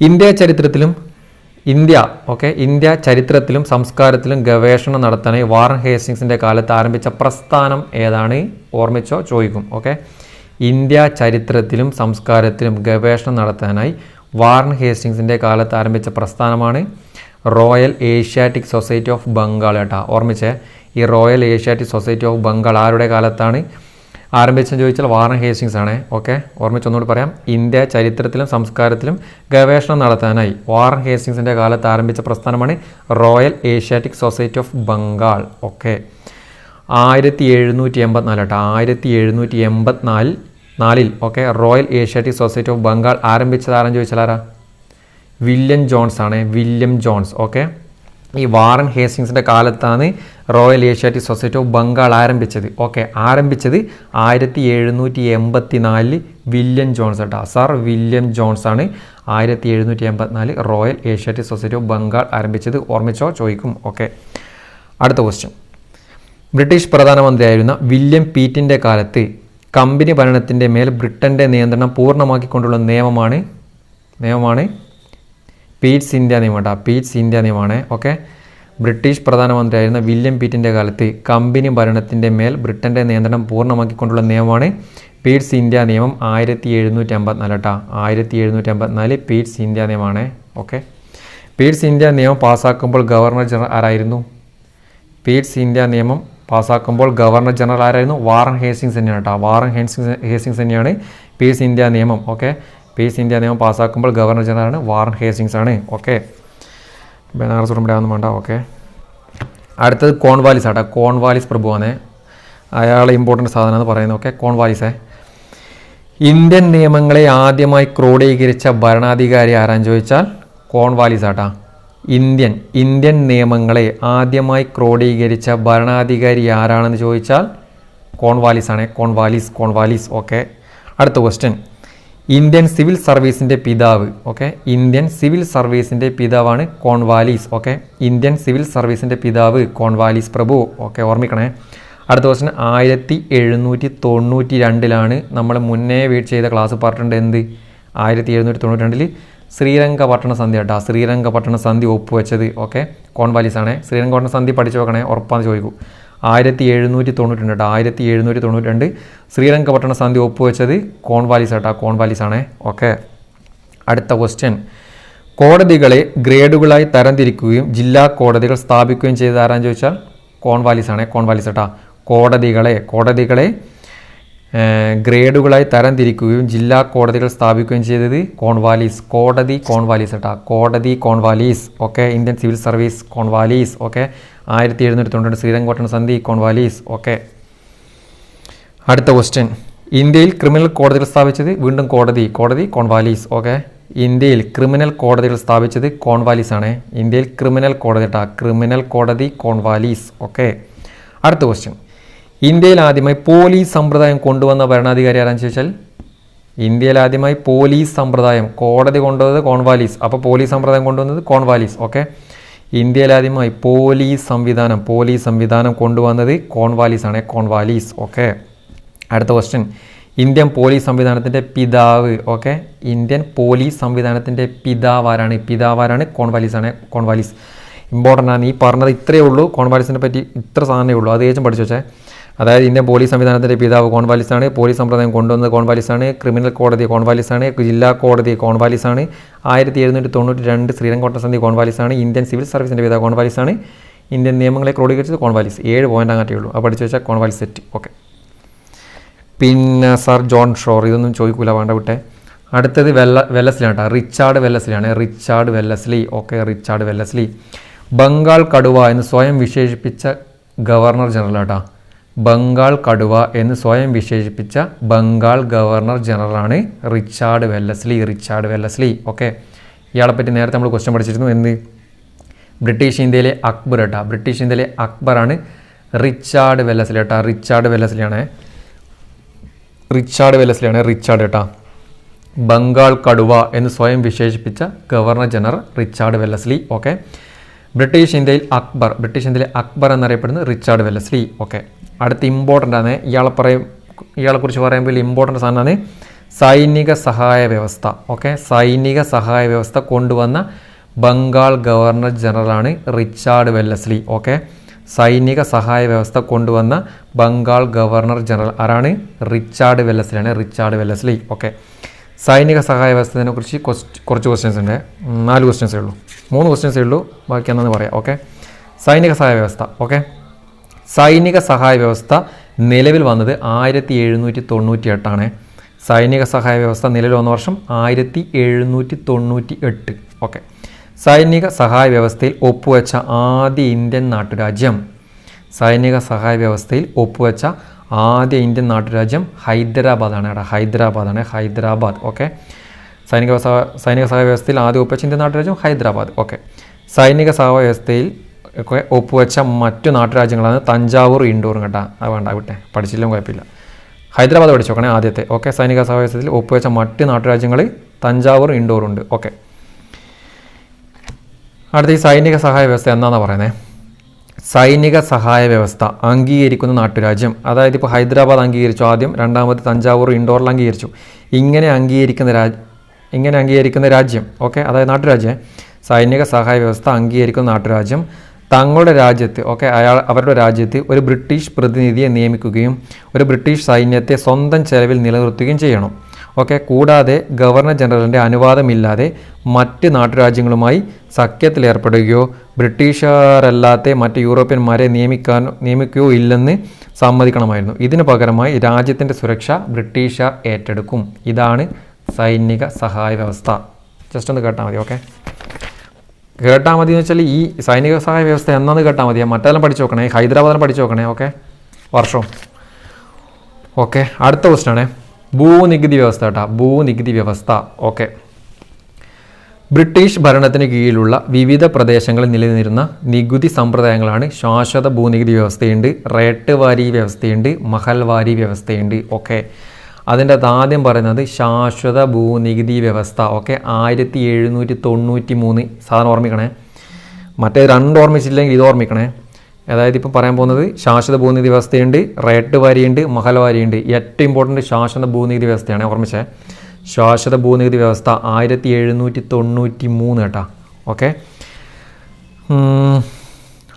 ഇന്ത്യ ചരിത്രത്തിലും ഇന്ത്യ ഓക്കെ ഇന്ത്യ ചരിത്രത്തിലും സംസ്കാരത്തിലും ഗവേഷണം നടത്താനായി വാറൻ ഹേസ്റ്റിങ്സിന്റെ കാലത്ത് ആരംഭിച്ച പ്രസ്ഥാനം ഏതാണ്? ഓർമ്മിച്ചോ? ചോദിക്കും ഓക്കെ ഇന്ത്യ ചരിത്രത്തിലും സംസ്കാരത്തിലും ഗവേഷണം നടത്താനായി വാറൻ ഹേസ്റ്റിങ്സിന്റെ കാലത്ത് ആരംഭിച്ച പ്രസ്ഥാനമാണ് royal Asiatic society of Bengal കേട്ടോ. ഓർമ്മിച്ചേ? ഈ royal Asiatic society of Bengal ആരുടെ കാലത്താണ്? ആരംഭിച്ചെന്ന് ചോദിച്ചാൽ വാറൻ ഹേസ്റ്റിങ്സ് ആണ്. ഓക്കെ ഓർമ്മിച്ചൊന്നുകൂടി പറയാം. ഇന്ത്യ ചരിത്രത്തിലും സംസ്കാരത്തിലും ഗവേഷണം നടത്താനായി വാറൻ ഹേസ്റ്റിങ്സിന്റെ കാലത്ത് ആരംഭിച്ച പ്രസ്ഥാനമാണ് royal Asiatic society of Bengal. Okay ആയിരത്തി എഴുന്നൂറ്റി എൺപത്തിനാല് കേട്ടോ ആയിരത്തി എഴുന്നൂറ്റി എൺപത്തിനാലിൽ നാലിൽ okay royal Asiatic society of Bengal ആരംഭിച്ചത് ആരെന്ന് ചോദിച്ചാൽ ആരാ? വില്യം ജോൺസ് ആണ് വില്യം ജോൺസ്. ഓക്കെ ഈ വാറൻ ഹേസ്റ്റിങ്സിന്റെ കാലത്താണ് royal Asiatic society of Bengal ആരംഭിച്ചത്. ഓക്കെ ആരംഭിച്ചത് ആയിരത്തി എഴുന്നൂറ്റി എൺപത്തി നാലിൽ വില്യം ജോൺസ് കേട്ടോ സർ വില്യം ജോൺസ് ആണ് ആയിരത്തി എഴുന്നൂറ്റി എൺപത്തിനാല് royal Asiatic society of Bengal ആരംഭിച്ചത്. ഓർമ്മിച്ചോ? ചോദിക്കും. ഓക്കെ. അടുത്ത ക്വസ്റ്റ്യൻ ബ്രിട്ടീഷ് പ്രധാനമന്ത്രിയായിരുന്ന വില്യം പീറ്റിന്റെ കാലത്ത് കമ്പനി ഭരണത്തിന്റെ മേൽ ബ്രിട്ടന്റെ നിയന്ത്രണം പൂർണമാക്കിക്കൊണ്ടുള്ള നിയമമാണ് നിയമമാണ് പീറ്റ്സ് ഇന്ത്യ നിയമം കേട്ടോ. പീറ്റ്സ് ഇന്ത്യ നിയമമാണ്. ഓക്കെ? ബ്രിട്ടീഷ് പ്രധാനമന്ത്രിയായിരുന്ന വില്യം പീറ്റിന്റെ കാലത്ത് കമ്പനി ഭരണത്തിന്റെ മേൽ ബ്രിട്ടന്റെ നിയന്ത്രണം പൂർണമാക്കിക്കൊണ്ടുള്ള നിയമമാണ് പീറ്റ്സ് ഇന്ത്യ നിയമം ആയിരത്തി എഴുന്നൂറ്റി അമ്പത്തിനാല് കേട്ടോ. ആയിരത്തി എഴുന്നൂറ്റി അമ്പത്തിനാല് പീറ്റ്സ് ഇന്ത്യ നിയമമാണ്. ഓക്കെ? പീറ്റ്സ് ഇന്ത്യ നിയമം പാസ്സാക്കുമ്പോൾ ഗവർണർ ജനറൽ ആരായിരുന്നു? പീറ്റ്സ് ഇന്ത്യ നിയമം പാസ്സാക്കുമ്പോൾ ഗവർണർ ജനറൽ ആരായിരുന്നു? വാറൻ ഹേസിങ്സ് തന്നെയാണ് കേട്ടോ. വാറൻ ഹേസിങ്സ് ഹേസിങ്സ് തന്നെയാണ് പീറ്റ്സ് ഇന്ത്യ നിയമം. ഓക്കെ? പീസ് ഇന്ത്യ നിയമം പാസ്സാക്കുമ്പോൾ ഗവർണർ ജനറലാണ് വാറൻ ഹേസിങ്സ് ആണ്. ഓക്കെ ബനാറസ് ഉടമ്പടി ഒന്നും വേണ്ട. ഓക്കെ അടുത്തത് കോൺവാലിസ് ആട്ടെ. കോൺവാലിസ് പ്രഭുവാണ്. അയാൾ ഇമ്പോർട്ടന്റ് സാധനമാണ് പറയുന്നത്. ഓക്കെ കോൺവാലിസേ ഇന്ത്യൻ നിയമങ്ങളെ ആദ്യമായി ക്രോഡീകരിച്ച ഭരണാധികാരി ആരാന്ന് ചോദിച്ചാൽ കോൺവാലിസ് ആട്ടാ. ഇന്ത്യൻ ഇന്ത്യൻ നിയമങ്ങളെ ആദ്യമായി ക്രോഡീകരിച്ച ഭരണാധികാരി ആരാണെന്ന് ചോദിച്ചാൽ കോൺവാലിസ് ആണ്. കോൺവാലിസ് കോൺവാലിസ് ഓക്കെ അടുത്ത ക്വസ്റ്റ്യൻ ഇന്ത്യൻ സിവിൽ സർവീസിന്റെ പിതാവ് ഓക്കെ ഇന്ത്യൻ സിവിൽ സർവീസിന്റെ പിതാവാണ് കോൺവാലീസ് ഓക്കെ ഇന്ത്യൻ സിവിൽ സർവീസിന്റെ പിതാവ് കോൺവാലീസ് പ്രഭു ഓക്കെ ഓർമ്മിക്കണേ. അടുത്ത ക്വസ്റ്റൻ ആയിരത്തി എഴുന്നൂറ്റി തൊണ്ണൂറ്റി രണ്ടിലാണ് നമ്മൾ മുന്നേ വീട് ചെയ്ത ക്ലാസ് പറഞ്ഞിട്ടുണ്ട് എന്ത്? ആയിരത്തി എഴുന്നൂറ്റി തൊണ്ണൂറ്റി രണ്ടിൽ ശ്രീരംഗപട്ടണ സന്ധി കേട്ടോ. ശ്രീരംഗപട്ടണ സന്ധി ഒപ്പുവെച്ചത് ഓക്കെ കോൺവാലീസ് ആണ് ശ്രീരംഗപട്ടണ സന്ധി പഠിച്ചു വെക്കണേ ഉറപ്പാന്ന് ചോദിക്കൂ. ആയിരത്തി എഴുന്നൂറ്റി തൊണ്ണൂറ്റി രണ്ട് ആയിരത്തി എഴുന്നൂറ്റി തൊണ്ണൂറ്റി രണ്ട് ശ്രീരംഗപട്ടണ സന്ധി ഒപ്പുവെച്ചത് കോൺവാലിസ് കേട്ടോ കോൺവാലിസ് ആണേ ഓക്കെ. അടുത്ത ക്വസ്റ്റ്യൻ കോടതികളെ ഗ്രേഡുകളായി തരംതിരിക്കുകയും ജില്ലാ കോടതികൾ സ്ഥാപിക്കുകയും ചെയ്ത ആരാന്ന് ചോദിച്ചാൽ കോൺവാലിസ് ആണേ കോൺവാലിസ് കേട്ടോ കോടതികളെ കോടതികളെ ഗ്രേഡുകളായി തരംതിരിക്കുകയും ജില്ലാ കോടതികൾ സ്ഥാപിക്കുകയും ചെയ്തത് കോൺവാലീസ്. കോടതി കോൺവാലീസ് കേട്ടോ. കോടതി Cornwallis. Okay? Indian civil service Cornwallis. Okay? ആയിരത്തി എഴുന്നൂറ്റി തൊണ്ണൂറ് ശ്രീരംഗോട്ടൺ സന്ധി കോൺവാലീസ്. ഓക്കെ? അടുത്ത ക്വസ്റ്റ്യൻ ഇന്ത്യയിൽ ക്രിമിനൽ കോടതികൾ സ്ഥാപിച്ചത് വീണ്ടും കോടതി. കോടതി കോൺവാലീസ്. ഓക്കെ? ഇന്ത്യയിൽ ക്രിമിനൽ കോടതികൾ സ്ഥാപിച്ചത് കോൺവാലീസ് ആണ്. ഇന്ത്യയിൽ ക്രിമിനൽ കോടതി കേട്ടോ. ക്രിമിനൽ കോടതി കോൺവാലീസ്. ഓക്കെ? അടുത്ത ക്വസ്റ്റ്യൻ ഇന്ത്യയിൽ ആദ്യമായി പോലീസ് സമ്പ്രദായം കൊണ്ടുവന്ന ഭരണാധികാരി ആരാന്ന് ചോദിച്ചാൽ ഇന്ത്യയിൽ ആദ്യമായി പോലീസ് സമ്പ്രദായം കോടതി കൊണ്ടുവന്നത് കോൺവാലീസ്. അപ്പോൾ പോലീസ് സമ്പ്രദായം കൊണ്ടുവന്നത് കോൺവാലീസ് ഓക്കെ? ഇന്ത്യയിൽ ആദ്യമായി പോലീസ് സംവിധാനം പോലീസ് സംവിധാനം കൊണ്ടുവന്നത് കോൺവാലീസ് ആണ് കോൺവാലീസ് ഓക്കെ? അടുത്ത ക്വസ്റ്റ്യൻ ഇന്ത്യൻ പോലീസ് സംവിധാനത്തിന്റെ പിതാവ് ഓക്കെ? ഇന്ത്യൻ പോലീസ് സംവിധാനത്തിന്റെ പിതാവ് ആരാണ്? പിതാവ് ആരാണ്? കോൺവാലീസ് ആണ് കോൺവാലീസ്. ഇമ്പോർട്ടന്റ് ആണ് ഈ പറഞ്ഞത് ഇത്രയേ ഉള്ളൂ. കോൺവാലീസിനെ പറ്റി ഇത്ര സാധനമേ ഉള്ളൂ. അത് ഏച്ചും പഠിച്ചു വെച്ചേ. അതായത് ഇന്ത്യൻ പോലീസ് സംവിധാനത്തിന്റെ പിതാവ് കോൺവാലിസാണ് പോലീസ് സമ്പ്രദായം കൊണ്ടുവന്നത് കോൺവാലിസാണ് ക്രിമിനൽ കോടതി കോൺവാലിസാണ് ജില്ലാ കോടതി കോൺവാലിസാണ് ആയിരത്തി എഴുന്നൂറ്റി തൊണ്ണൂറ്റി രണ്ട് ശ്രീരംഗോട്ട സന്ധി കോൺവാലിസാണ് ഇന്ത്യൻ സിവിൽ സർവീസിന്റെ പിതാവ് കോൺവാലിസാണ് ഇന്ത്യൻ നിയമങ്ങളെ ക്രോഡീകരിച്ചത് കോൺവാലിസ് ഏഴ് പോയിന്റ് അങ്ങാറ്റേ ഉള്ളൂ. അപ്പോൾ പഠിച്ചു വെച്ചാൽ കോൺവാലിസ് സെറ്റ് ഓക്കെ പിന്നെ സർ ജോൺ ഷോർ ഇതൊന്നും ചോദിക്കൂല വേണ്ട വിട്ടെ. അടുത്തത് വെല്ല വെല്ലസ്ലിയാണ് കേട്ടോ Richard വെല്ലസ്ലിയാണ്. Richard Wellesley. Okay Richard Wellesley. Bengal കടുവ എന്ന് സ്വയം വിശേഷിപ്പിച്ച ഗവർണർ ജനറൽ കേട്ടോ ബംഗാൾ കടുവ എന്ന് സ്വയം വിശേഷിപ്പിച്ച Bengal governor ജനറലാണ് Richard Wellesley Richard Wellesley. Okay. ഇയാളെ പറ്റി നേരത്തെ നമ്മൾ ക്വസ്റ്റ്യൻ പഠിച്ചിരുന്നു. എന്ന് ബ്രിട്ടീഷ് ഇന്ത്യയിലെ അക്ബർ കേട്ടോ ബ്രിട്ടീഷ് ഇന്ത്യയിലെ അക്ബറാണ് റിച്ചാർഡ് വെല്ലസ്ലി കേട്ടോ റിച്ചാർഡ് വെല്ലസ്ലിയാണ്. റിച്ചാർഡ് വെല്ലസ്ലിയാണ് റിച്ചാർഡ് കേട്ടോ ബംഗാൾ കടുവ എന്ന് സ്വയം വിശേഷിപ്പിച്ച governor general Richard Wellesley. Okay. British ഇന്ത്യയിൽ അക്ബർ. ബ്രിട്ടീഷ് ഇന്ത്യയിലെ അക്ബർ എന്നറിയപ്പെടുന്നത് റിച്ചാർഡ് വെല്ലസ്ലി. ഓക്കെ. അടുത്ത ഇമ്പോർട്ടന്റ് ആണ്. ഇയാളെ പറയും ഇയാളെക്കുറിച്ച് പറയുമ്പോൾ ഇമ്പോർട്ടന്റ് സാധനമാണ് സൈനിക സഹായ വ്യവസ്ഥ. ഓക്കെ സൈനിക സഹായ വ്യവസ്ഥ കൊണ്ടുവന്ന ബംഗാൾ ഗവർണർ ജനറലാണ് റിച്ചാർഡ് വെല്ലസ്ലി. ഓക്കെ സൈനിക സഹായ വ്യവസ്ഥ കൊണ്ടുവന്ന ബംഗാൾ ഗവർണർ ജനറൽ ആരാണ്? റിച്ചാർഡ് വെല്ലസ്ലിയാണ് റിച്ചാർഡ് വെല്ലസ്ലി. ഓക്കെ സൈനിക സഹായ വ്യവസ്ഥയെ കുറിച്ച് കുറച്ച് ക്വസ്റ്റ്യൻസ് ഉണ്ട്. നാല് ക്വസ്റ്റ്യൻസേ ഉള്ളൂ. മൂന്ന് ക്വസ്റ്റ്യൻസേ ഉള്ളൂ. ബാക്കി എന്നാന്ന് പറയാം. ഓക്കെ സൈനിക സഹായ വ്യവസ്ഥ. ഓക്കെ സൈനിക സഹായ വ്യവസ്ഥ നിലവിൽ വന്നത് ആയിരത്തി എഴുന്നൂറ്റി തൊണ്ണൂറ്റി എട്ടാണ് സൈനിക സഹായ വ്യവസ്ഥ നിലവിൽ വന്ന വർഷം ആയിരത്തി എഴുന്നൂറ്റി തൊണ്ണൂറ്റി എട്ട് ഓക്കെ. സൈനിക സഹായ വ്യവസ്ഥയിൽ ഒപ്പുവെച്ച ആദ്യ ഇന്ത്യൻ നാട്ടുരാജ്യം. സൈനിക സഹായ വ്യവസ്ഥയിൽ ഒപ്പുവെച്ച ആദ്യ ഇന്ത്യൻ നാട്ടുരാജ്യം ഹൈദരാബാദാണ് കേട്ടോ. ഹൈദരാബാദാണ് ഹൈദരാബാദ്. ഓക്കെ. സൈനിക സൈനിക സഹായ വ്യവസ്ഥയിൽ ആദ്യം ഒപ്പുവെച്ച ഇന്ത്യൻ നാട്ടുരാജ്യം ഹൈദരാബാദ്. ഓക്കെ. സൈനിക സഹായ വ്യവസ്ഥയിൽ ഒക്കെ ഒപ്പുവെച്ച മറ്റു നാട്ടുരാജ്യങ്ങളാണ് തഞ്ചാവൂർ ഇൻഡോറും കേട്ടോ. അത് വേണ്ട വിട്ടെ. പഠിച്ചില്ലെങ്കിൽ കുഴപ്പമില്ല. ഹൈദരാബാദ് പഠിച്ചു നോക്കണേ ആദ്യത്തെ. ഓക്കെ സൈനിക സഹവാസത്തിൽ ഒപ്പുവെച്ച മറ്റ് നാട്ടുരാജ്യങ്ങൾ തഞ്ചാവൂർ ഇൻഡോറും ഉണ്ട്. ഓക്കെ. അടുത്ത ഈ സൈനിക സഹായ വ്യവസ്ഥ എന്താണെന്നാണ് പറയുന്നത് സൈനിക സഹായ വ്യവസ്ഥ അംഗീകരിക്കുന്ന നാട്ടുരാജ്യം. അതായത് ഇപ്പോൾ ഹൈദരാബാദ് അംഗീകരിച്ചു ആദ്യം രണ്ടാമത് തഞ്ചാവൂർ ഇൻഡോറിൽ അംഗീകരിച്ചു. ഇങ്ങനെ അംഗീകരിക്കുന്ന രാജ് ഇങ്ങനെ അംഗീകരിക്കുന്ന രാജ്യം ഓക്കെ അതായത് നാട്ടുരാജ്യം. സൈനിക സഹായ വ്യവസ്ഥ അംഗീകരിക്കുന്ന നാട്ടുരാജ്യം തങ്ങളുടെ രാജ്യത്ത് ഓക്കെ അയാൾ അവരുടെ രാജ്യത്ത് ഒരു ബ്രിട്ടീഷ് പ്രതിനിധിയെ നിയമിക്കുകയും ഒരു ബ്രിട്ടീഷ് സൈന്യത്തെ സ്വന്തം ചെലവിൽ നിലനിർത്തുകയും ചെയ്യണം. ഓക്കെ കൂടാതെ ഗവർണർ ജനറലിന്റെ അനുവാദമില്ലാതെ മറ്റ് നാട്ടുരാജ്യങ്ങളുമായി സഖ്യത്തിലേർപ്പെടുകയോ ബ്രിട്ടീഷുകാരല്ലാത്ത മറ്റ് യൂറോപ്യന്മാരെ നിയമിക്കാൻ നിയമിക്കുകയോ ഇല്ലെന്ന് സമ്മതിക്കണമായിരുന്നു. ഇതിനു പകരമായി രാജ്യത്തിന്റെ സുരക്ഷ ബ്രിട്ടീഷുകാർ ഏറ്റെടുക്കും. ഇതാണ് സൈനിക സഹായ വ്യവസ്ഥ ജസ്റ്റ് ഒന്ന് കേട്ടാൽ മതി ഓക്കെ. കേട്ടാൽ മതി എന്ന് വെച്ചാൽ ഈ സൈനിക സഹായ വ്യവസ്ഥ എന്നാന്ന് കേട്ടാൽ മതി. മറ്റെല്ലാം പഠിച്ചു നോക്കണേ ഹൈദരാബാദിനെ പഠിച്ചു നോക്കണേ ഓക്കെ? വർഷം. ഓക്കെ അടുത്ത ക്വസ്റ്റൻ ആണ്. ഭൂനികുതി വ്യവസ്ഥ കേട്ടോ. ഭൂനികുതി വ്യവസ്ഥ ഓക്കെ. ബ്രിട്ടീഷ് ഭരണത്തിന് കീഴിലുള്ള വിവിധ പ്രദേശങ്ങളിൽ നിലനിന്നിരുന്ന നികുതി സമ്പ്രദായങ്ങളാണ് ശാശ്വത ഭൂനികുതി വ്യവസ്ഥയുണ്ട് റേട്ട് വാരി വ്യവസ്ഥയുണ്ട് മഹൽവാരി വ്യവസ്ഥയുണ്ട് ഓക്കെ. അതിന്റെ അത് ആദ്യം പറയുന്നത് ശാശ്വത ഭൂനികുതി വ്യവസ്ഥ. ഓക്കെ ആയിരത്തി എഴുന്നൂറ്റി തൊണ്ണൂറ്റി മൂന്ന് സാധനം ഓർമ്മിക്കണേ. മറ്റേ രണ്ട് ഓർമ്മിച്ചില്ലെങ്കിൽ ഇത് ഓർമ്മിക്കണേ. അതായത് ഇപ്പം പറയാൻ പോകുന്നത് ശാശ്വത ഭൂനികുതി വ്യവസ്ഥയുണ്ട് റേട്ട് വാരിയുണ്ട് മഹൽ വാരിയുണ്ട്. ഏറ്റവും ഇമ്പോർട്ടന്റ് ശാശ്വത ഭൂനികുതി വ്യവസ്ഥയാണ് ഓർമ്മിച്ചേ. ശാശ്വത ഭൂനികുതി വ്യവസ്ഥ ആയിരത്തി എഴുന്നൂറ്റി തൊണ്ണൂറ്റി മൂന്ന് കേട്ടാ. ഓക്കെ.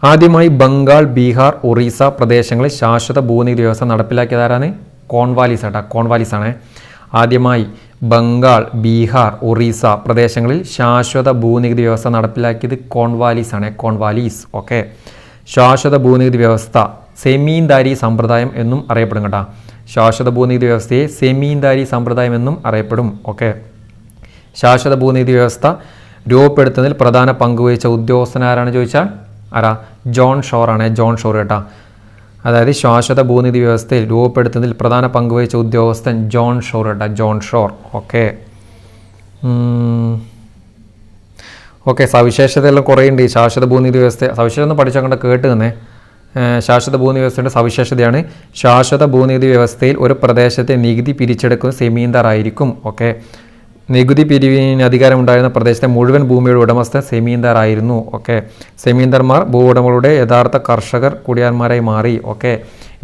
ആദ്യമായി ബംഗാൾ ബീഹാർ ഒറീസ പ്രദേശങ്ങളിൽ ശാശ്വത ഭൂനികുതി വ്യവസ്ഥ നടപ്പിലാക്കിയത് ആരാണ്? കോൺവാലീസ് ആട്ടാ കോൺവാലിസ് ആണ് ആദ്യമായി ബംഗാൾ ബീഹാർ ഒറീസ പ്രദേശങ്ങളിൽ ശാശ്വത ഭൂനികുതി വ്യവസ്ഥ നടപ്പിലാക്കിയത് കോൺവാലീസ് ആണ് കോൺവാലീസ്. ഓക്കെ. ശാശ്വത ഭൂനികുതി വ്യവസ്ഥ സെമീൻദാരി സമ്പ്രദായം എന്നും അറിയപ്പെടും കേട്ടോ. ശാശ്വത ഭൂനികുതി വ്യവസ്ഥയെ സെമീൻദാരി സമ്പ്രദായം എന്നും അറിയപ്പെടും. ഓക്കെ. ശാശ്വത ഭൂനികുതി വ്യവസ്ഥ രൂപപ്പെടുത്തുന്നതിൽ പ്രധാന പങ്കുവഹിച്ച ഉദ്യോഗസ്ഥനാരാണ് ചോദിച്ചാൽ? ആരാ? ജോൺ ഷോറാണ് ജോൺ ഷോർ കേട്ടോ. അതായത് ശാശ്വത ഭൂനിധി വ്യവസ്ഥയിൽ രൂപപ്പെടുത്തുന്നതിൽ പ്രധാന പങ്കുവഹിച്ച ഉദ്യോഗസ്ഥൻ ജോൺ ഷോർ കേട്ടോ ജോൺ ഷോർ. ഓക്കെ. ഓക്കെ സവിശേഷതയെല്ലാം കുറേ ഉണ്ട് ഈ ശാശ്വത ഭൂനിധി വ്യവസ്ഥ. സവിശേഷത ഒന്ന് പഠിച്ചങ്ങോട്ട് കേട്ട് തന്നെ ശാശ്വത ഭൂനിധി വ്യവസ്ഥയുടെ സവിശേഷതയാണ് ശാശ്വത ഭൂനിധി വ്യവസ്ഥയിൽ ഒരു പ്രദേശത്തെ നികുതി പിരിച്ചെടുക്കുന്ന സെമീന്ദാർ ആയിരിക്കും. ഓക്കെ. നികുതി പിരിവിന് അധികാരമുണ്ടായിരുന്ന പ്രദേശത്തെ മുഴുവൻ ഭൂമിയുടെ ഉടമസ്ഥ സെമീന്ദർ ആയിരുന്നു ഓക്കെ. സെമീന്ദർമാർ ഭൂ ഉടമകളുടെ യഥാർത്ഥ കർഷകർ കുടിയാന്മാരായി മാറി ഓക്കെ.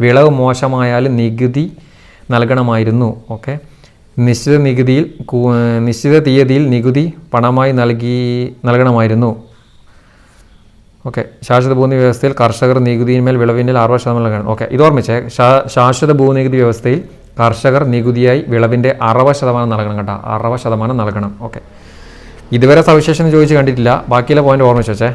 വിളവ് മോശമായാലും നികുതി നൽകണമായിരുന്നു ഓക്കെ. നിശ്ചിത നികുതിയിൽ നിശ്ചിത തീയതിയിൽ നികുതി പണമായി നൽകി നൽകണമായിരുന്നു ഓക്കെ. ശാശ്വത ഭൂനികുതി വ്യവസ്ഥയിൽ കർഷകർ നികുതിയിന്മേൽ വിളവിന്മേൽ അറുപത് ശതമാനം നൽകണം ഓക്കെ. ഇത് ഓർമ്മിച്ചേ ശാശ്വത ഭൂനികുതി വ്യവസ്ഥയിൽ കർഷകർ നികുതിയായി വിളവിന്റെ അറുപത് ശതമാനം നൽകണം കേട്ടോ. അറുപത് ശതമാനം നൽകണം. ഓക്കെ. ഇതുവരെ സവിശേഷം ചോദിച്ച് കണ്ടിട്ടില്ല. ബാക്കിയുള്ള പോയിന്റ് ഓർമ്മ വെച്ചേ.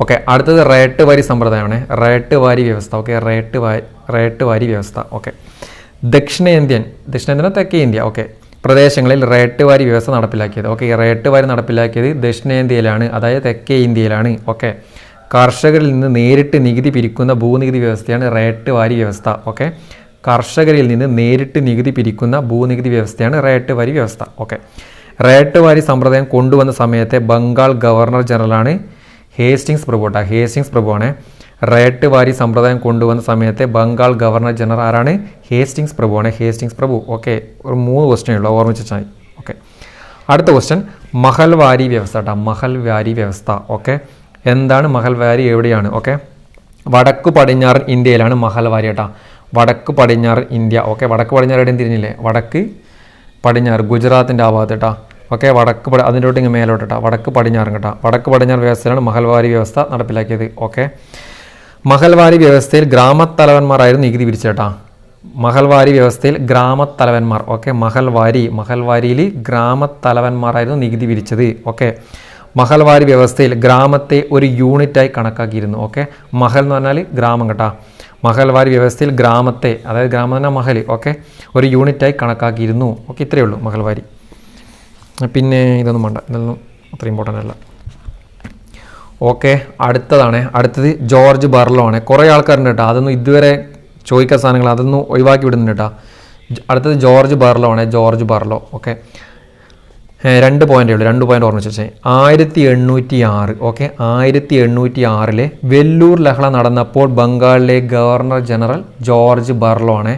ഓക്കെ അടുത്തത് റേട്ട് വാരി സമ്പ്രദായമാണ്. റേട്ട് വാരി വ്യവസ്ഥ. ഓക്കെ റേട്ട് വാരി റേട്ട് വാരി വ്യവസ്ഥ. ഓക്കെ. ദക്ഷിണേന്ത്യൻ ദക്ഷിണേന്ത്യൻ തെക്കേ ഇന്ത്യ? ഓക്കെ. പ്രദേശങ്ങളിൽ റേട്ട് വാരി വ്യവസ്ഥ നടപ്പിലാക്കിയത്. ഓക്കെ ഈ റേട്ട് വാരി നടപ്പിലാക്കിയത് ദക്ഷിണേന്ത്യയിലാണ് അതായത് തെക്കേ ഇന്ത്യയിലാണ്. ഓക്കെ. കർഷകരിൽ നിന്ന് നേരിട്ട് നികുതി പിരിക്കുന്ന ഭൂനികുതി വ്യവസ്ഥയാണ് റേട്ട് വാരി വ്യവസ്ഥ. ഓക്കെ. കർഷകരിൽ നിന്ന് നേരിട്ട് നികുതി പിരിക്കുന്ന ഭൂനികുതി വ്യവസ്ഥയാണ് റേട്ട് വരി വ്യവസ്ഥ. ഓക്കെ. റേട്ട് വാരി സമ്പ്രദായം കൊണ്ടുവന്ന സമയത്തെ ബംഗാൾ ഗവർണർ ജനറലാണ് ഹേസ്റ്റിങ്സ് പ്രഭു കേട്ടോ ഹേസ്റ്റിങ്സ് പ്രഭുവാണ്. റേട്ട് വാരി സമ്പ്രദായം കൊണ്ടുവന്ന സമയത്തെ ബംഗാൾ ഗവർണർ ജനറൽ ആരാണ്? ഹേസ്റ്റിങ്സ് പ്രഭുവാണ് ഹേസ്റ്റിങ്സ് പ്രഭു. ഓക്കെ. ഒരു മൂന്ന് ക്വസ്റ്റ്യൻ ഉള്ളൂ. ഓർമ്മിച്ച് വെച്ചാൽ ഓക്കെ. അടുത്ത ക്വസ്റ്റ്യൻ മഹൽവാരി വ്യവസ്ഥ കേട്ടോ മഹൽവാരി വ്യവസ്ഥ. ഓക്കെ. എന്താണ് മഹൽവാരി എവിടെയാണ്? ഓക്കെ. വടക്ക് പടിഞ്ഞാറൻ ഇന്ത്യയിലാണ് മഹൽവാരി കേട്ടോ വടക്ക് പടിഞ്ഞാറ് ഇന്ത്യ. ഓക്കെ വടക്ക് പടിഞ്ഞാറ് എവിടെയും തിരിഞ്ഞില്ലേ? വടക്ക് പടിഞ്ഞാറ് ഗുജറാത്തിന്റെ ആ ഭാഗത്ത് കേട്ടോ. ഓക്കെ വടക്ക് പടി അതിന്റെ ഇങ്ങ് മേലോട്ട് കേട്ടോ. വടക്ക് പടിഞ്ഞാറും കേട്ടോ. വടക്ക് പടിഞ്ഞാറ് വ്യവസ്ഥയാണ് മഹൽവാരി വ്യവസ്ഥ നടപ്പിലാക്കിയത്. ഓക്കെ. മഹൽവാരി വ്യവസ്ഥയിൽ ഗ്രാമത്തലവന്മാരായിരുന്നു നികുതി പിരിച്ചേട്ടാ മഹൽവാരി വ്യവസ്ഥയിൽ ഗ്രാമത്തലവന്മാർ. ഓക്കെ മഹൽവാരി. മഹൽവാരിയിൽ ഗ്രാമത്തലവന്മാരായിരുന്നു നികുതി പിരിച്ചത്. ഓക്കെ. മഹൽവാരി വ്യവസ്ഥയിൽ ഗ്രാമത്തെ ഒരു യൂണിറ്റായി കണക്കാക്കിയിരുന്നു. ഓക്കെ. മഹൽ എന്ന് പറഞ്ഞാൽ ഗ്രാമം കേട്ടാ. മഹൽവാരി വ്യവസ്ഥയിൽ ഗ്രാമത്തെ അതായത് ഗ്രാമം തന്നെ മഹൽ ഓക്കെ ഒരു യൂണിറ്റായി കണക്കാക്കിയിരുന്നു. ഓക്കെ ഇത്രയേ ഉള്ളൂ മഹൽവാരി. പിന്നെ ഇതൊന്നും വേണ്ട ഇതൊന്നും അത്ര ഇമ്പോർട്ടന്റ് അല്ല. ഓക്കെ അടുത്തതാണ്. അടുത്തത് ജോർജ് ബർലോ ആണ്. കുറേ ആൾക്കാരുണ്ട് കേട്ടോ. അതൊന്നും ഇതുവരെ ചോദിക്കാൻ സാധനങ്ങൾ അതൊന്നും ഒഴിവാക്കി വിടുന്നുണ്ട് കേട്ടോ. അടുത്തത് ജോർജ് ബർലോ ആണ് ജോർജ് ബർലോ ഓക്കെ രണ്ട് പോയിന്റേ ഉള്ളൂ രണ്ട് പോയിന്റ് ഓർമ്മിച്ച് വെച്ചേ. ആയിരത്തി എണ്ണൂറ്റി ആറ് ഓക്കെ ആയിരത്തി എണ്ണൂറ്റി ആറിലെ വെല്ലൂർ ലഹള നടന്നപ്പോൾ ബംഗാളിലെ ഗവർണർ ജനറൽ ജോർജ് ബർലോ ആണ്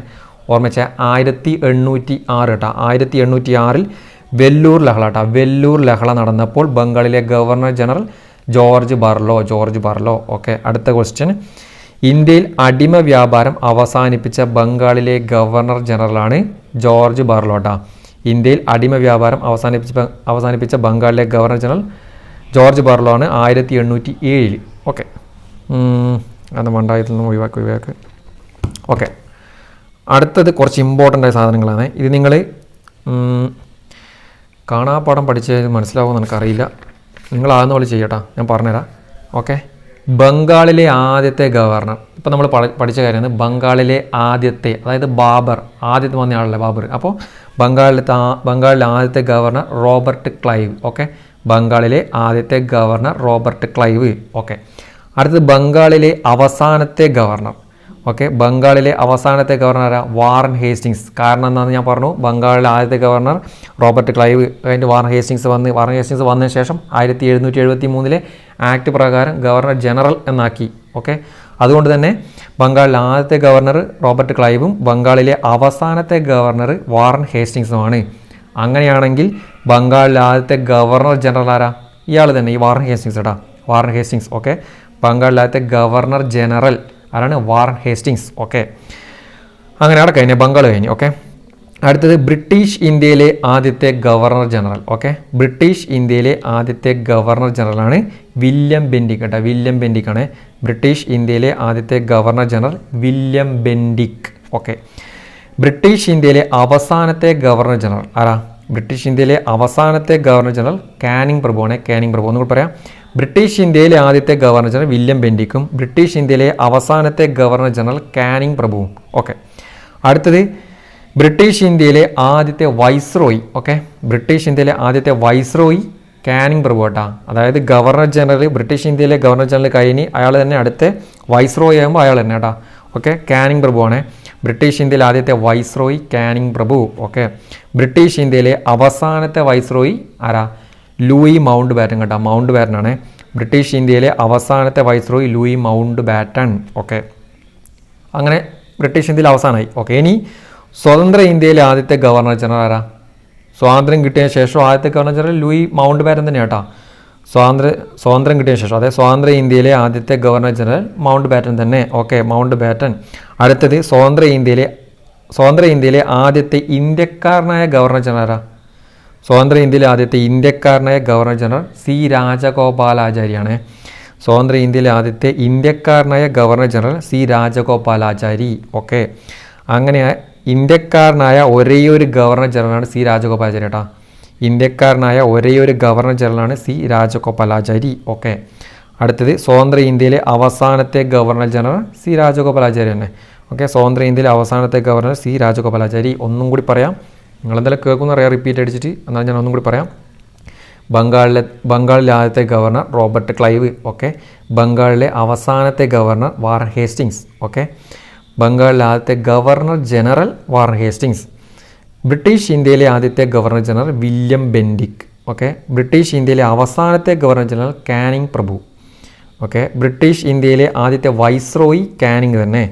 ഓർമ്മിച്ച. ആയിരത്തി എണ്ണൂറ്റി ആറ് കേട്ടോ ആയിരത്തി എണ്ണൂറ്റി ആറിൽ വെല്ലൂർ ലഹള കേട്ടോ വെല്ലൂർ ലഹള നടന്നപ്പോൾ ബംഗാളിലെ governor general George Barlow George Barlow okay അടുത്ത ക്വസ്റ്റ്യൻ ഇന്ത്യയിൽ അടിമ വ്യാപാരം അവസാനിപ്പിച്ച ബംഗാളിലെ ഗവർണർ ജനറലാണ് ജോർജ് ബർലോ കേട്ടോ ഇന്ത്യയിൽ അടിമ വ്യാപാരം അവസാനിപ്പിച്ച അവസാനിപ്പിച്ച ബംഗാളിലെ ഗവർണർ ജനറൽ ജോർജ് ബർലോ ആണ് ആയിരത്തി എണ്ണൂറ്റി ഏഴിൽ. ഓക്കെ. അത് മണ്ടായത്തിൽ നിന്ന് ഒഴിവാക്കി ഒഴിവാക്ക്. ഓക്കെ. അടുത്തത് കുറച്ച് ഇമ്പോർട്ടന്റ് ആയ സാധനങ്ങളാണ്. ഇത് നിങ്ങൾ കാണാപ്പാടം പഠിച്ച് മനസ്സിലാവുമെന്ന് എനിക്കറിയില്ല. നിങ്ങൾ ആകുന്ന പോലെ ചെയ്യട്ടാ. ഞാൻ പറഞ്ഞുതരാം. ഓക്കെ. ബംഗാളിലെ ആദ്യത്തെ ഗവർണർ. ഇപ്പം നമ്മൾ പഠിച്ച കാര്യമാണ് ബംഗാളിലെ ആദ്യത്തെ അതായത് ബാബർ ആദ്യത്തെ വന്ന ആളല്ലേ ബാബർ. അപ്പോൾ ബംഗാളിലത്തെ ബംഗാളിലെ ആദ്യത്തെ ഗവർണർ റോബർട്ട് ക്ലൈവ് ഓക്കെ? ബംഗാളിലെ ആദ്യത്തെ ഗവർണർ റോബർട്ട് ക്ലൈവ് ഓക്കെ? അടുത്തത് ബംഗാളിലെ അവസാനത്തെ ഗവർണർ. ഓക്കെ ബംഗാളിലെ അവസാനത്തെ ഗവർണർ വാറൻ ഹേസ്റ്റിങ്സ്. കാരണം എന്താണെന്ന് ഞാൻ പറഞ്ഞു ബംഗാളിലെ ആദ്യത്തെ ഗവർണർ റോബർട്ട് ക്ലൈവ്. അതിന്റെ വാറൻ ഹേസ്റ്റിങ്സ് വന്ന് വാറൻ ഹേസ്റ്റിങ്സ് വന്നതിന് ശേഷം ആയിരത്തി എഴുന്നൂറ്റി എഴുപത്തി മൂന്നിലെ ആക്ട് പ്രകാരം ഗവർണർ ജനറൽ എന്നാക്കി. ഓക്കെ അതുകൊണ്ട് തന്നെ ബംഗാളിലെ ആദ്യത്തെ ഗവർണർ റോബർട്ട് ക്ലൈവും ബംഗാളിലെ അവസാനത്തെ ഗവർണർ വാറൻ ഹേസ്റ്റിങ്സുമാണ്. അങ്ങനെയാണെങ്കിൽ ബംഗാളിലെ ആദ്യത്തെ ഗവർണർ ജനറൽ ആരാ? ഇയാൾ തന്നെ ഈ വാറൻ ഹേസ്റ്റിങ്സ് ഇടാ വാറൻ ഹേസ്റ്റിങ്സ് ഓക്കെ. ബംഗാളിലെ ആദ്യത്തെ ഗവർണർ ജനറൽ ആരാണ്? Warren Hastings. ഓക്കെ. അങ്ങനെ അവിടെ കഴിഞ്ഞു ബംഗാൾ കഴിഞ്ഞു ഓക്കെ. അടുത്തത് ബ്രിട്ടീഷ് ഇന്ത്യയിലെ ആദ്യത്തെ ഗവർണർ ജനറൽ ഓക്കെ. ബ്രിട്ടീഷ് ഇന്ത്യയിലെ ആദ്യത്തെ ഗവർണർ ജനറലാണ് വില്യം ബെൻഡിക് കേട്ടോ. വില്യം ബെൻഡിക് ആണ് ബ്രിട്ടീഷ് ഇന്ത്യയിലെ ആദ്യത്തെ governor general William Bentinck okay. British ഇന്ത്യയിലെ അവസാനത്തെ ഗവർണർ ജനറൽ ആരാ? ബ്രിട്ടീഷ് ഇന്ത്യയിലെ അവസാനത്തെ ഗവർണർ ജനറൽ കാനിങ് പ്രഭുവാണ്. കാനിങ് പ്രഭു ഒന്നുകൂടി പറയാം. ബ്രിട്ടീഷ് ഇന്ത്യയിലെ ആദ്യത്തെ ഗവർണർ ജനറൽ വില്യം ബെൻഡിക്കും ബ്രിട്ടീഷ് ഇന്ത്യയിലെ അവസാനത്തെ ഗവർണർ ജനറൽ കാനിങ് പ്രഭുവും. ഓക്കെ. അടുത്തത് ബ്രിട്ടീഷ് ഇന്ത്യയിലെ ആദ്യത്തെ വൈസ്രോയി. ഓക്കെ. ബ്രിട്ടീഷ് ഇന്ത്യയിലെ ആദ്യത്തെ വൈസ്രോയി കാനിങ് പ്രഭു കേട്ടാ അതായത് ഗവർണർ ജനറൽ ബ്രിട്ടീഷ് ഇന്ത്യയിലെ ഗവർണർ ജനറൽ കഴിഞ്ഞ് അയാൾ തന്നെ അടുത്ത വൈസ്രോയി ആകുമ്പോൾ അയാൾ തന്നെ കേട്ടാ ഓക്കെ. കാനിങ് പ്രഭുവാണ് ബ്രിട്ടീഷ് ഇന്ത്യയിലെ ആദ്യത്തെ വൈസ്രോയി കാനിങ് പ്രഭു. ഓക്കെ. ബ്രിട്ടീഷ് ഇന്ത്യയിലെ അവസാനത്തെ വൈസ്രോയി ആരാ? ലൂയി മൗണ്ട് ബാറ്റൺ കേട്ടോ. മൗണ്ട് ബാറ്റൺ ആണ് ബ്രിട്ടീഷ് ഇന്ത്യയിലെ അവസാനത്തെ viceroy Louis Mountbatten okay. അങ്ങനെ ബ്രിട്ടീഷ് ഇന്ത്യയിൽ അവസാനമായി ഓക്കെ ഇനി സ്വതന്ത്ര ഇന്ത്യയിലെ ആദ്യത്തെ ഗവർണർ ജനറൽ ആരാ? സ്വാതന്ത്ര്യം കിട്ടിയ ശേഷം ആദ്യത്തെ governor general Louis Mountbatten തന്നെ കേട്ടോ. സ്വാതന്ത്ര്യ സ്വാതന്ത്ര്യം കിട്ടിയ ശേഷം അതായത് സ്വാതന്ത്ര്യ ഇന്ത്യയിലെ ആദ്യത്തെ ഗവർണർ ജനറൽ മൗണ്ട് ബാറ്റൻ തന്നെ. Okay Mountbatten. അടുത്തത് സ്വതന്ത്ര ഇന്ത്യയിലെ സ്വതന്ത്ര ഇന്ത്യയിലെ ആദ്യത്തെ ഇന്ത്യക്കാരനായ ഗവർണർ ജനറൽ ആരാ? സ്വതന്ത്ര ഇന്ത്യയിലെ ആദ്യത്തെ ഇന്ത്യക്കാരനായ ഗവർണർ ജനറൽ സി രാജഗോപാലാചാരിയാണ്. സ്വതന്ത്ര ഇന്ത്യയിലെ ആദ്യത്തെ ഇന്ത്യക്കാരനായ governor general C Rajagopalachari. Okay. അങ്ങനെ ഇന്ത്യക്കാരനായ ഒരേയൊരു ഗവർണർ ജനറലാണ് സി രാജഗോപാലാചാരി കേട്ടോ. ഇന്ത്യക്കാരനായ ഒരേയൊരു ഗവർണർ ജനറലാണ് സി രാജഗോപാലാചാരി. ഓക്കെ. അടുത്തത് സ്വതന്ത്ര ഇന്ത്യയിലെ അവസാനത്തെ ഗവർണർ ജനറൽ സി രാജഗോപാലാചാരി തന്നെ. ഓക്കെ. സ്വതന്ത്ര ഇന്ത്യയിലെ അവസാനത്തെ ഗവർണർ സി രാജഗോപാലാചാരി. ഒന്നും കൂടി പറയാം. നിങ്ങളെന്തായാലും കേൾക്കുന്ന അറിയാം റിപ്പീറ്റ് അടിച്ചിട്ട്. എന്നാൽ ഞാൻ ഒന്നും കൂടി പറയാം. ബംഗാളിലെ ബംഗാളിലെ ആദ്യത്തെ ഗവർണർ റോബർട്ട് ക്ലൈവ് ഓക്കെ ബംഗാളിലെ അവസാനത്തെ ഗവർണർ വാർ ഹേസ്റ്റിങ്സ് ഓക്കെ ബംഗാളിലെ ആദ്യത്തെ governor general Warren Hastings. British ഇന്ത്യയിലെ ആദ്യത്തെ governor general William Bentinck okay British ഇന്ത്യയിലെ അവസാനത്തെ ഗവർണർ ജനറൽ കാനിങ് പ്രഭു ഓക്കെ ബ്രിട്ടീഷ് ഇന്ത്യയിലെ ആദ്യത്തെ വൈസ്രോയി കാനിങ് തന്നെ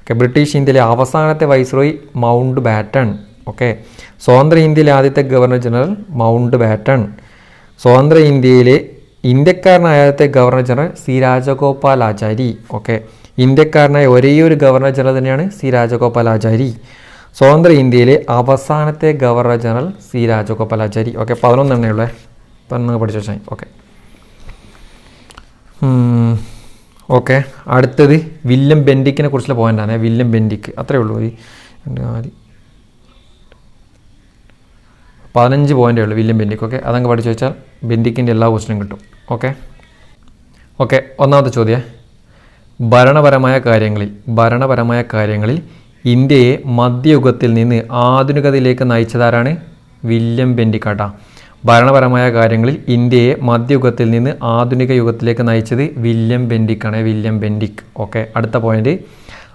ഓക്കെ ബ്രിട്ടീഷ് ഇന്ത്യയിലെ അവസാനത്തെ വൈസ്രോയി മൗണ്ട് ബാറ്റൺ ഓക്കെ സ്വതന്ത്ര ഇന്ത്യയിലെ ആദ്യത്തെ ഗവർണർ ജനറൽ മൗണ്ട് ബാറ്റൺ സ്വതന്ത്ര ഇന്ത്യയിലെ ഇന്ത്യക്കാരനായ ആദ്യത്തെ governor general C Rajagopal Achari. Okay. ഇന്ത്യക്കാരനായ ഒരേയൊരു ഗവർണർ ജനറൽ തന്നെയാണ് സി രാജഗോപാൽ ആചാരി. സ്വതന്ത്ര ഇന്ത്യയിലെ അവസാനത്തെ governor general C Rajagopal Achari. Okay പതിനൊന്നെണ്ണേ ഉള്ളേ. പതിനൊന്ന് പഠിച്ചു വെച്ചാൽ ഓക്കെ. ഓക്കെ. അടുത്തത് വില്യം ബെൻഡിക്കിനെ കുറിച്ചുള്ള പോയിന്റാണ് വില്യം ബെൻഡിക്ക്. അത്രേ ഉള്ളൂ. ഈ രണ്ട് നാല് പതിനഞ്ച് പോയിന്റേ ഉള്ളൂ വില്യം ബെൻഡിക്ക് ഓക്കെ അതങ്ങ് പഠിച്ചു വെച്ചാൽ ബെൻഡിക്കിന്റെ എല്ലാ ക്വസ്റ്റിനും കിട്ടും ഓക്കെ ഓക്കെ ഒന്നാമത്തെ ചോദ്യം. ഭരണപരമായ കാര്യങ്ങളിൽ ഭരണപരമായ കാര്യങ്ങളിൽ ഇന്ത്യയെ മധ്യയുഗത്തിൽ നിന്ന് ആധുനികതയിലേക്ക് നയിച്ചതാരാണ് വില്യം ബെൻഡിക്കാട്ട ഭരണപരമായ കാര്യങ്ങളിൽ ഇന്ത്യയെ മധ്യയുഗത്തിൽ നിന്ന് ആധുനിക യുഗത്തിലേക്ക് നയിച്ചത് വില്യം ബെൻഡിക്കാണ് വില്യം ബെൻഡിക് ഓക്കെ അടുത്ത പോയിന്റ്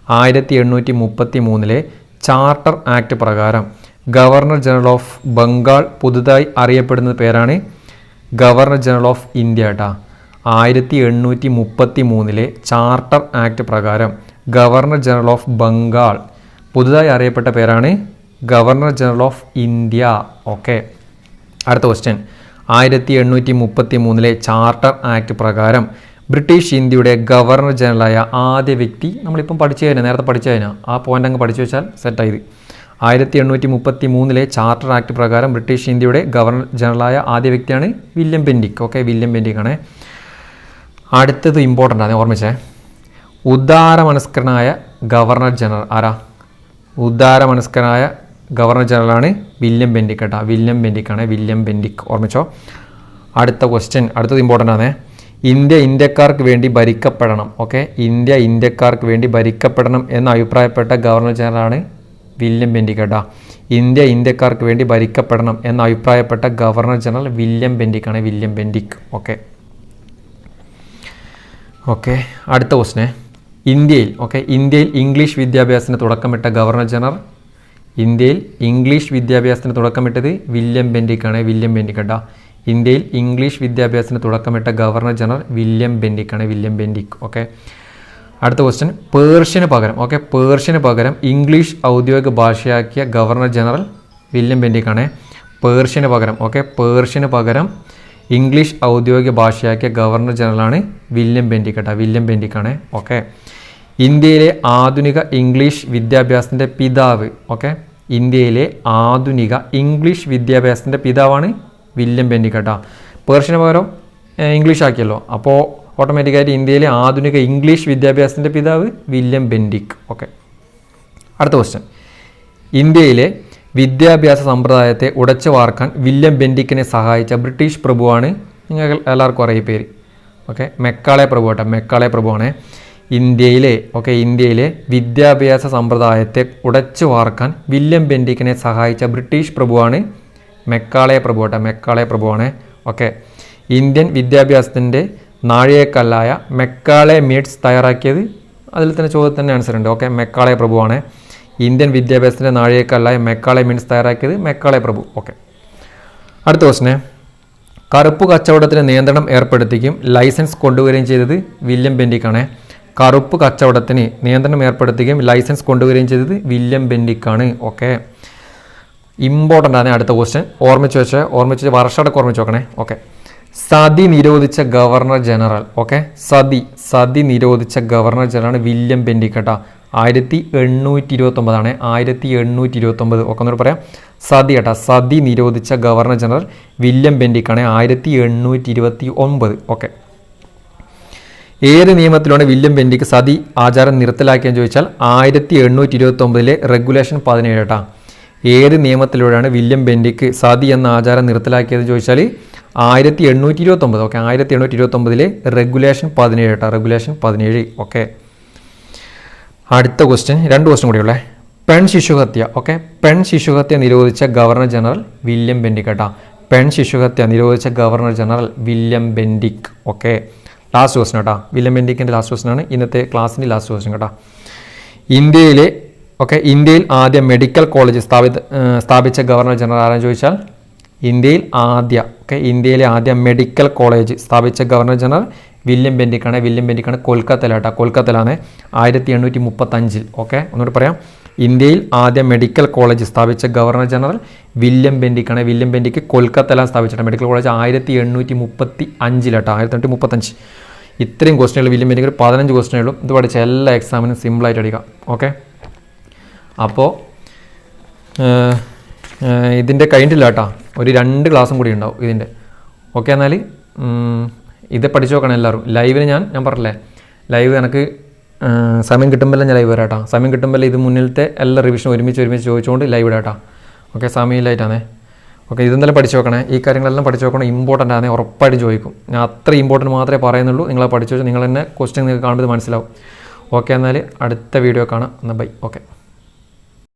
ആയിരത്തി എണ്ണൂറ്റി മുപ്പത്തി മൂന്നിലെ ചാർട്ടർ ആക്ട് പ്രകാരം ഗവർണർ ജനറൽ ഓഫ് ബംഗാൾ പുതുതായി അറിയപ്പെടുന്ന പേരാണ് ഗവർണർ ജനറൽ ഓഫ് ഇന്ത്യ കേട്ടാ ആയിരത്തി എണ്ണൂറ്റി മുപ്പത്തി മൂന്നിലെ ചാർട്ടർ ആക്ട് പ്രകാരം ഗവർണർ ജനറൽ ഓഫ് ബംഗാൾ പുതുതായി അറിയപ്പെട്ട പേരാണ് governor general of India. Okay. അടുത്ത ക്വസ്റ്റ്യൻ ആയിരത്തി എണ്ണൂറ്റി മുപ്പത്തി മൂന്നിലെ ചാർട്ടർ ആക്ട് പ്രകാരം ബ്രിട്ടീഷ് ഇന്ത്യയുടെ ഗവർണർ ജനറലായ ആദ്യ വ്യക്തി നമ്മളിപ്പം പഠിച്ചു കഴിഞ്ഞാൽ നേരത്തെ പഠിച്ചു കഴിഞ്ഞാൽ ആ പോയിന്റ് അങ്ങ് പഠിച്ചു വെച്ചാൽ സെറ്റായത് ആയിരത്തി എണ്ണൂറ്റി മുപ്പത്തി മൂന്നിലെ ചാർട്ടർ ആക്ട് പ്രകാരം ബ്രിട്ടീഷ് ഇന്ത്യയുടെ ഗവർണർ ജനറലായ ആദ്യ വ്യക്തിയാണ് William Bentinck okay William Bentinck ആണ് അടുത്തത് ഇമ്പോർട്ടന്റ് ആണ് ഓർമ്മിച്ചേ. ഉദാരമനസ്കരനായ ഗവർണർ ജനറൽ ആരാ? ഉദാരമനസ്കരനായ ഗവർണർ ജനറലാണ് വില്യം ബെൻഡിക് കേട്ടോ. വില്യം ബെൻഡിക് ആണ് വില്യം ബെൻഡിക് ഓർമ്മിച്ചോ? അടുത്ത ക്വസ്റ്റ്യൻ അടുത്തത് ഇമ്പോർട്ടന്റ് ആണ്. ഇന്ത്യ ഇന്ത്യക്കാർക്ക് വേണ്ടി ഭരിക്കപ്പെടണം ഓക്കെ. ഇന്ത്യ ഇന്ത്യക്കാർക്ക് വേണ്ടി ഭരിക്കപ്പെടണം എന്ന് അഭിപ്രായപ്പെട്ട ഗവർണർ ജനറലാണ് വില്യം ബെൻഡിക്കട്ട ഇന്ത്യ ഇന്ത്യക്കാർക്ക് വേണ്ടി ഭരിക്കപ്പെടണം എന്ന് അഭിപ്രായപ്പെട്ട ഗവർണർ ജനറൽ വില്യം ബെൻഡിക്കാണ് വില്യം ബെൻഡിക് ഓക്കെ. ഓക്കെ അടുത്ത ക്വസ്റ്റിനെ. ഇന്ത്യയിൽ ഓക്കെ ഇന്ത്യയിൽ ഇംഗ്ലീഷ് വിദ്യാഭ്യാസത്തിന് തുടക്കമിട്ട ഗവർണർ ജനറൽ? ഇന്ത്യയിൽ ഇംഗ്ലീഷ് വിദ്യാഭ്യാസത്തിന് തുടക്കമിട്ടത് വില്യം ബെൻഡിക്കാണ് വില്യം ബെൻഡിക്കട്ട ഇന്ത്യയിൽ ഇംഗ്ലീഷ് വിദ്യാഭ്യാസത്തിന് തുടക്കമിട്ട ഗവർണർ ജനറൽ വില്യം ബെൻഡിക്കാണ് വില്യം ബെൻഡിക് ഓക്കെ. അടുത്ത ക്വസ്റ്റ്യൻ പേർഷ്യന് പകരം ഓക്കെ പേർഷ്യന് പകരം ഇംഗ്ലീഷ് ഔദ്യോഗിക ഭാഷയാക്കിയ ഗവർണർ ജനറൽ വില്യം ബെൻഡിക്കാണ് പേർഷ്യന് പകരം ഓക്കെ പേർഷ്യന് പകരം ഇംഗ്ലീഷ് ഔദ്യോഗിക ഭാഷയാക്കിയ ഗവർണർ ജനറലാണ് വില്യം ബെൻഡിക് കേട്ടോ വില്യം ബെൻഡിക്കാണ് ഓക്കെ ഇന്ത്യയിലെ ആധുനിക ഇംഗ്ലീഷ് വിദ്യാഭ്യാസത്തിന്റെ പിതാവ് ഓക്കെ ഇന്ത്യയിലെ ആധുനിക ഇംഗ്ലീഷ് വിദ്യാഭ്യാസത്തിന്റെ പിതാവാണ് വില്യം ബെൻഡിക് കേട്ടോ പേർഷ്യന് പകരം ഇംഗ്ലീഷ് ആക്കിയല്ലോ. അപ്പോൾ ഓട്ടോമാറ്റിക്കായിട്ട് ഇന്ത്യയിലെ ആധുനിക ഇംഗ്ലീഷ് വിദ്യാഭ്യാസത്തിന്റെ പിതാവ് വില്യം ബെൻഡിക് ഓക്കെ. അടുത്ത ക്വസ്റ്റ്യൻ ഇന്ത്യയിലെ വിദ്യാഭ്യാസ സമ്പ്രദായത്തെ ഉടച്ചു വാർക്കാൻ വില്യം ബെൻഡിക്കിനെ സഹായിച്ച ബ്രിട്ടീഷ് പ്രഭുവാണ് നിങ്ങൾ എല്ലാവർക്കും അറിയ പേര്. ഓക്കെ. മെക്കാളെ പ്രഭു കേട്ടോ. മെക്കാളെ പ്രഭുവാണ്. ഇന്ത്യയിലെ ഓക്കെ ഇന്ത്യയിലെ വിദ്യാഭ്യാസ സമ്പ്രദായത്തെ ഉടച്ചു വാർക്കാൻ വില്യം ബെൻഡിക്കിനെ സഹായിച്ച ബ്രിട്ടീഷ് പ്രഭുവാണ് മെക്കാളെ പ്രഭു കേട്ടോ. മെക്കാളെ പ്രഭുവാണ്. ഓക്കെ. ഇന്ത്യൻ വിദ്യാഭ്യാസത്തിന്റെ നാഴികക്കല്ലായ മെക്കാളെ മീറ്റ്സ് തയ്യാറാക്കിയത് അതിൽ തന്നെ ചോദ്യത്തിന്റെ ആൻസർ ഉണ്ട്. ഓക്കെ മെക്കാളെ പ്രഭുവാണ്. ഇന്ത്യൻ വിദ്യാഭ്യാസത്തിന്റെ നാഴികക്കല്ലായ മെക്കാളെ മീറ്റ്സ് തയ്യാറാക്കിയത് മെക്കാളെ പ്രഭു. ഓക്കെ അടുത്ത ക്വസ്റ്റിനെ കറുപ്പ് കച്ചവടത്തിന് നിയന്ത്രണം ഏർപ്പെടുത്തുകയും ലൈസൻസ് കൊണ്ടുവരികയും ചെയ്തത് വില്യം ബെൻഡിക്കാണ്. കറുപ്പ് കച്ചവടത്തിന് നിയന്ത്രണം ഏർപ്പെടുത്തുകയും ലൈസൻസ് കൊണ്ടുവരികയും ചെയ്തത് വില്യം ബെൻഡിക്കാണ്. ഓക്കെ ഇമ്പോർട്ടന്റ് ആണ് അടുത്ത ക്വസ്റ്റ്യൻ ഓർമ്മിച്ച് വെച്ച് ഓർമ്മിച്ച് വെച്ച് വർഷമൊക്കെ ഓർമ്മിച്ച് നോക്കണേ ഓക്കെ സതി നിരോധിച്ച governor general okay? Sati sati നിരോധിച്ച ഗവർണർ ജനറൽ വില്യം ബെൻഡിക്കട്ട. ആയിരത്തി എണ്ണൂറ്റി ഇരുപത്തൊമ്പതാണ് ആയിരത്തി എണ്ണൂറ്റി ഇരുപത്തൊമ്പത് ഒക്കെ ഒന്നുകൂടെ പറയാം. സതി കേട്ടോ സതി നിരോധിച്ച ഗവർണർ ജനറൽ വില്യം ബെൻഡിക്കാണ് ആയിരത്തി എണ്ണൂറ്റി ഇരുപത്തി ഒമ്പത് ഓക്കെ. ഏത് നിയമത്തിലാണ് വില്യം ബെൻഡിക്ക് സതി ആചാരം നിർത്തലാക്കിയെന്ന് ചോദിച്ചാൽ ആയിരത്തി എണ്ണൂറ്റി ഇരുപത്തി ഒമ്പതിലെ റെഗുലേഷൻ പതിനേഴ് കേട്ടാ. ഏത് നിയമത്തിലൂടെയാണ് വില്യം ബെൻഡിക്ക് സതി എന്ന ആചാരം നിർത്തലാക്കിയതെന്ന് ചോദിച്ചാൽ ആയിരത്തി എണ്ണൂറ്റി ഇരുപത്തൊമ്പത് ഓക്കെ ആയിരത്തി എണ്ണൂറ്റി ഇരുപത്തൊമ്പതിലെ റെഗുലേഷൻ പതിനേഴ് കേട്ടോ റെഗുലേഷൻ പതിനേഴ് ഓക്കെ. അടുത്ത ക്വസ്റ്റ്യൻ രണ്ട് ക്വസ്റ്റ്യൻ കൂടിയുള്ളേ. പെൺ ശിശുഹത്യ ഓക്കെ പെൺ ശിശുഹത്യ നിരോധിച്ച ഗവർണർ ജനറൽ വില്യം ബെൻഡിക് കേട്ടോ പെൺ ശിശുഹത്യ നിരോധിച്ച governor general William Bentinck okay. Last question കേട്ടോ വില്യം ബെൻഡിക്കിന്റെ ലാസ്റ്റ് ക്വസ്റ്റ്യൻ ആണ്. ഇന്നത്തെ ക്ലാസ്സിന്റെ ലാസ്റ്റ് ക്വസ്റ്റ്യൻ കേട്ടോ ഇന്ത്യയിലെ ഓക്കെ ഇന്ത്യയിൽ ആദ്യ മെഡിക്കൽ കോളേജ് സ്ഥാപിത സ്ഥാപിച്ച ഗവർണർ ജനറൽ ആരാന്ന് ചോദിച്ചാൽ ഇന്ത്യയിൽ ആദ്യ ഓക്കെ ഇന്ത്യയിലെ ആദ്യ മെഡിക്കൽ കോളേജ് സ്ഥാപിച്ച ഗവർണർ ജനറൽ വില്യം ബെൻഡിക്കാണ്. വില്യം ബെൻഡിക്കാണ് കൊൽക്കത്തയിലാട്ടോ കൊൽക്കത്തയിലാണ് ആയിരത്തി എണ്ണൂറ്റി മുപ്പത്തഞ്ചിൽ ഓക്കെ? ഒന്നുകൂടി പറയാം. ഇന്ത്യയിൽ ആദ്യ മെഡിക്കൽ കോളേജ് സ്ഥാപിച്ച ഗവർണർ ജനറൽ വില്യം ബെൻഡിക്കാണ്. വില്യം ബെൻഡിക്ക് കൊൽക്കത്തയിലാണ് സ്ഥാപിച്ചിട്ട് മെഡിക്കൽ കോളേജ് ആയിരത്തി എണ്ണൂറ്റി മുപ്പത്തി അഞ്ചിലാട്ടോ ആയിരത്തി എണ്ണൂറ്റി മുപ്പത്തഞ്ച് ഇത്രയും ക്വസ്റ്റനുകൾ വില്യം ബെൻഡിക്ക് ഒരു പതിനഞ്ച് ക്വസ്റ്റനുകളും ഇത് പഠിച്ച എല്ലാ എക്സാമിനും സിമ്പിളായിട്ട് അടിക്കാം ഓക്കെ? അപ്പോൾ ഇതിന്റെ കഴിഞ്ഞിട്ടില്ല ഒരു രണ്ട് ക്ലാസ്സും കൂടി ഉണ്ടാവും ഇതിന്റെ. ഓക്കെ എന്നാൽ ഇത് പഠിച്ചു നോക്കണം എല്ലാവരും. ലൈവിന് ഞാൻ ഞാൻ പറഞ്ഞില്ലേ? ലൈവ് എനിക്ക് സമയം കിട്ടുമ്പോൾ ഞാൻ ലൈവ് വരാം കേട്ടോ സമയം കിട്ടുമ്പോൾ ഇത് മുന്നിലത്തെ എല്ലാ റിവിഷനും ഒരുമിച്ച് ഒരുമിച്ച് ചോദിച്ചുകൊണ്ട് ലൈവ് ഇടാം കേട്ടോ ഓക്കെ സമയമില്ലായിട്ടാണേ ഓക്കെ ഇതെന്തായാലും പഠിച്ചു നോക്കണേ. ഈ കാര്യങ്ങളെല്ലാം പഠിച്ചു നോക്കണം ഇമ്പോർട്ടന്റ് ആണേ ഉറപ്പായിട്ടും ചോദിക്കും. ഞാൻ അത്ര ഇമ്പോർട്ടന്റ് മാത്രമേ പറയുന്നുള്ളൂ. നിങ്ങളെ പഠിച്ചു വെച്ചാൽ നിങ്ങൾ തന്നെ ക്വസ്റ്റ്യൻ നിങ്ങൾക്ക് കാണുമ്പോൾ മനസ്സിലാവും. ഓക്കെ എന്നാൽ അടുത്ത വീഡിയോ കാണാം. എന്നാൽ ബൈ ഓക്കെ.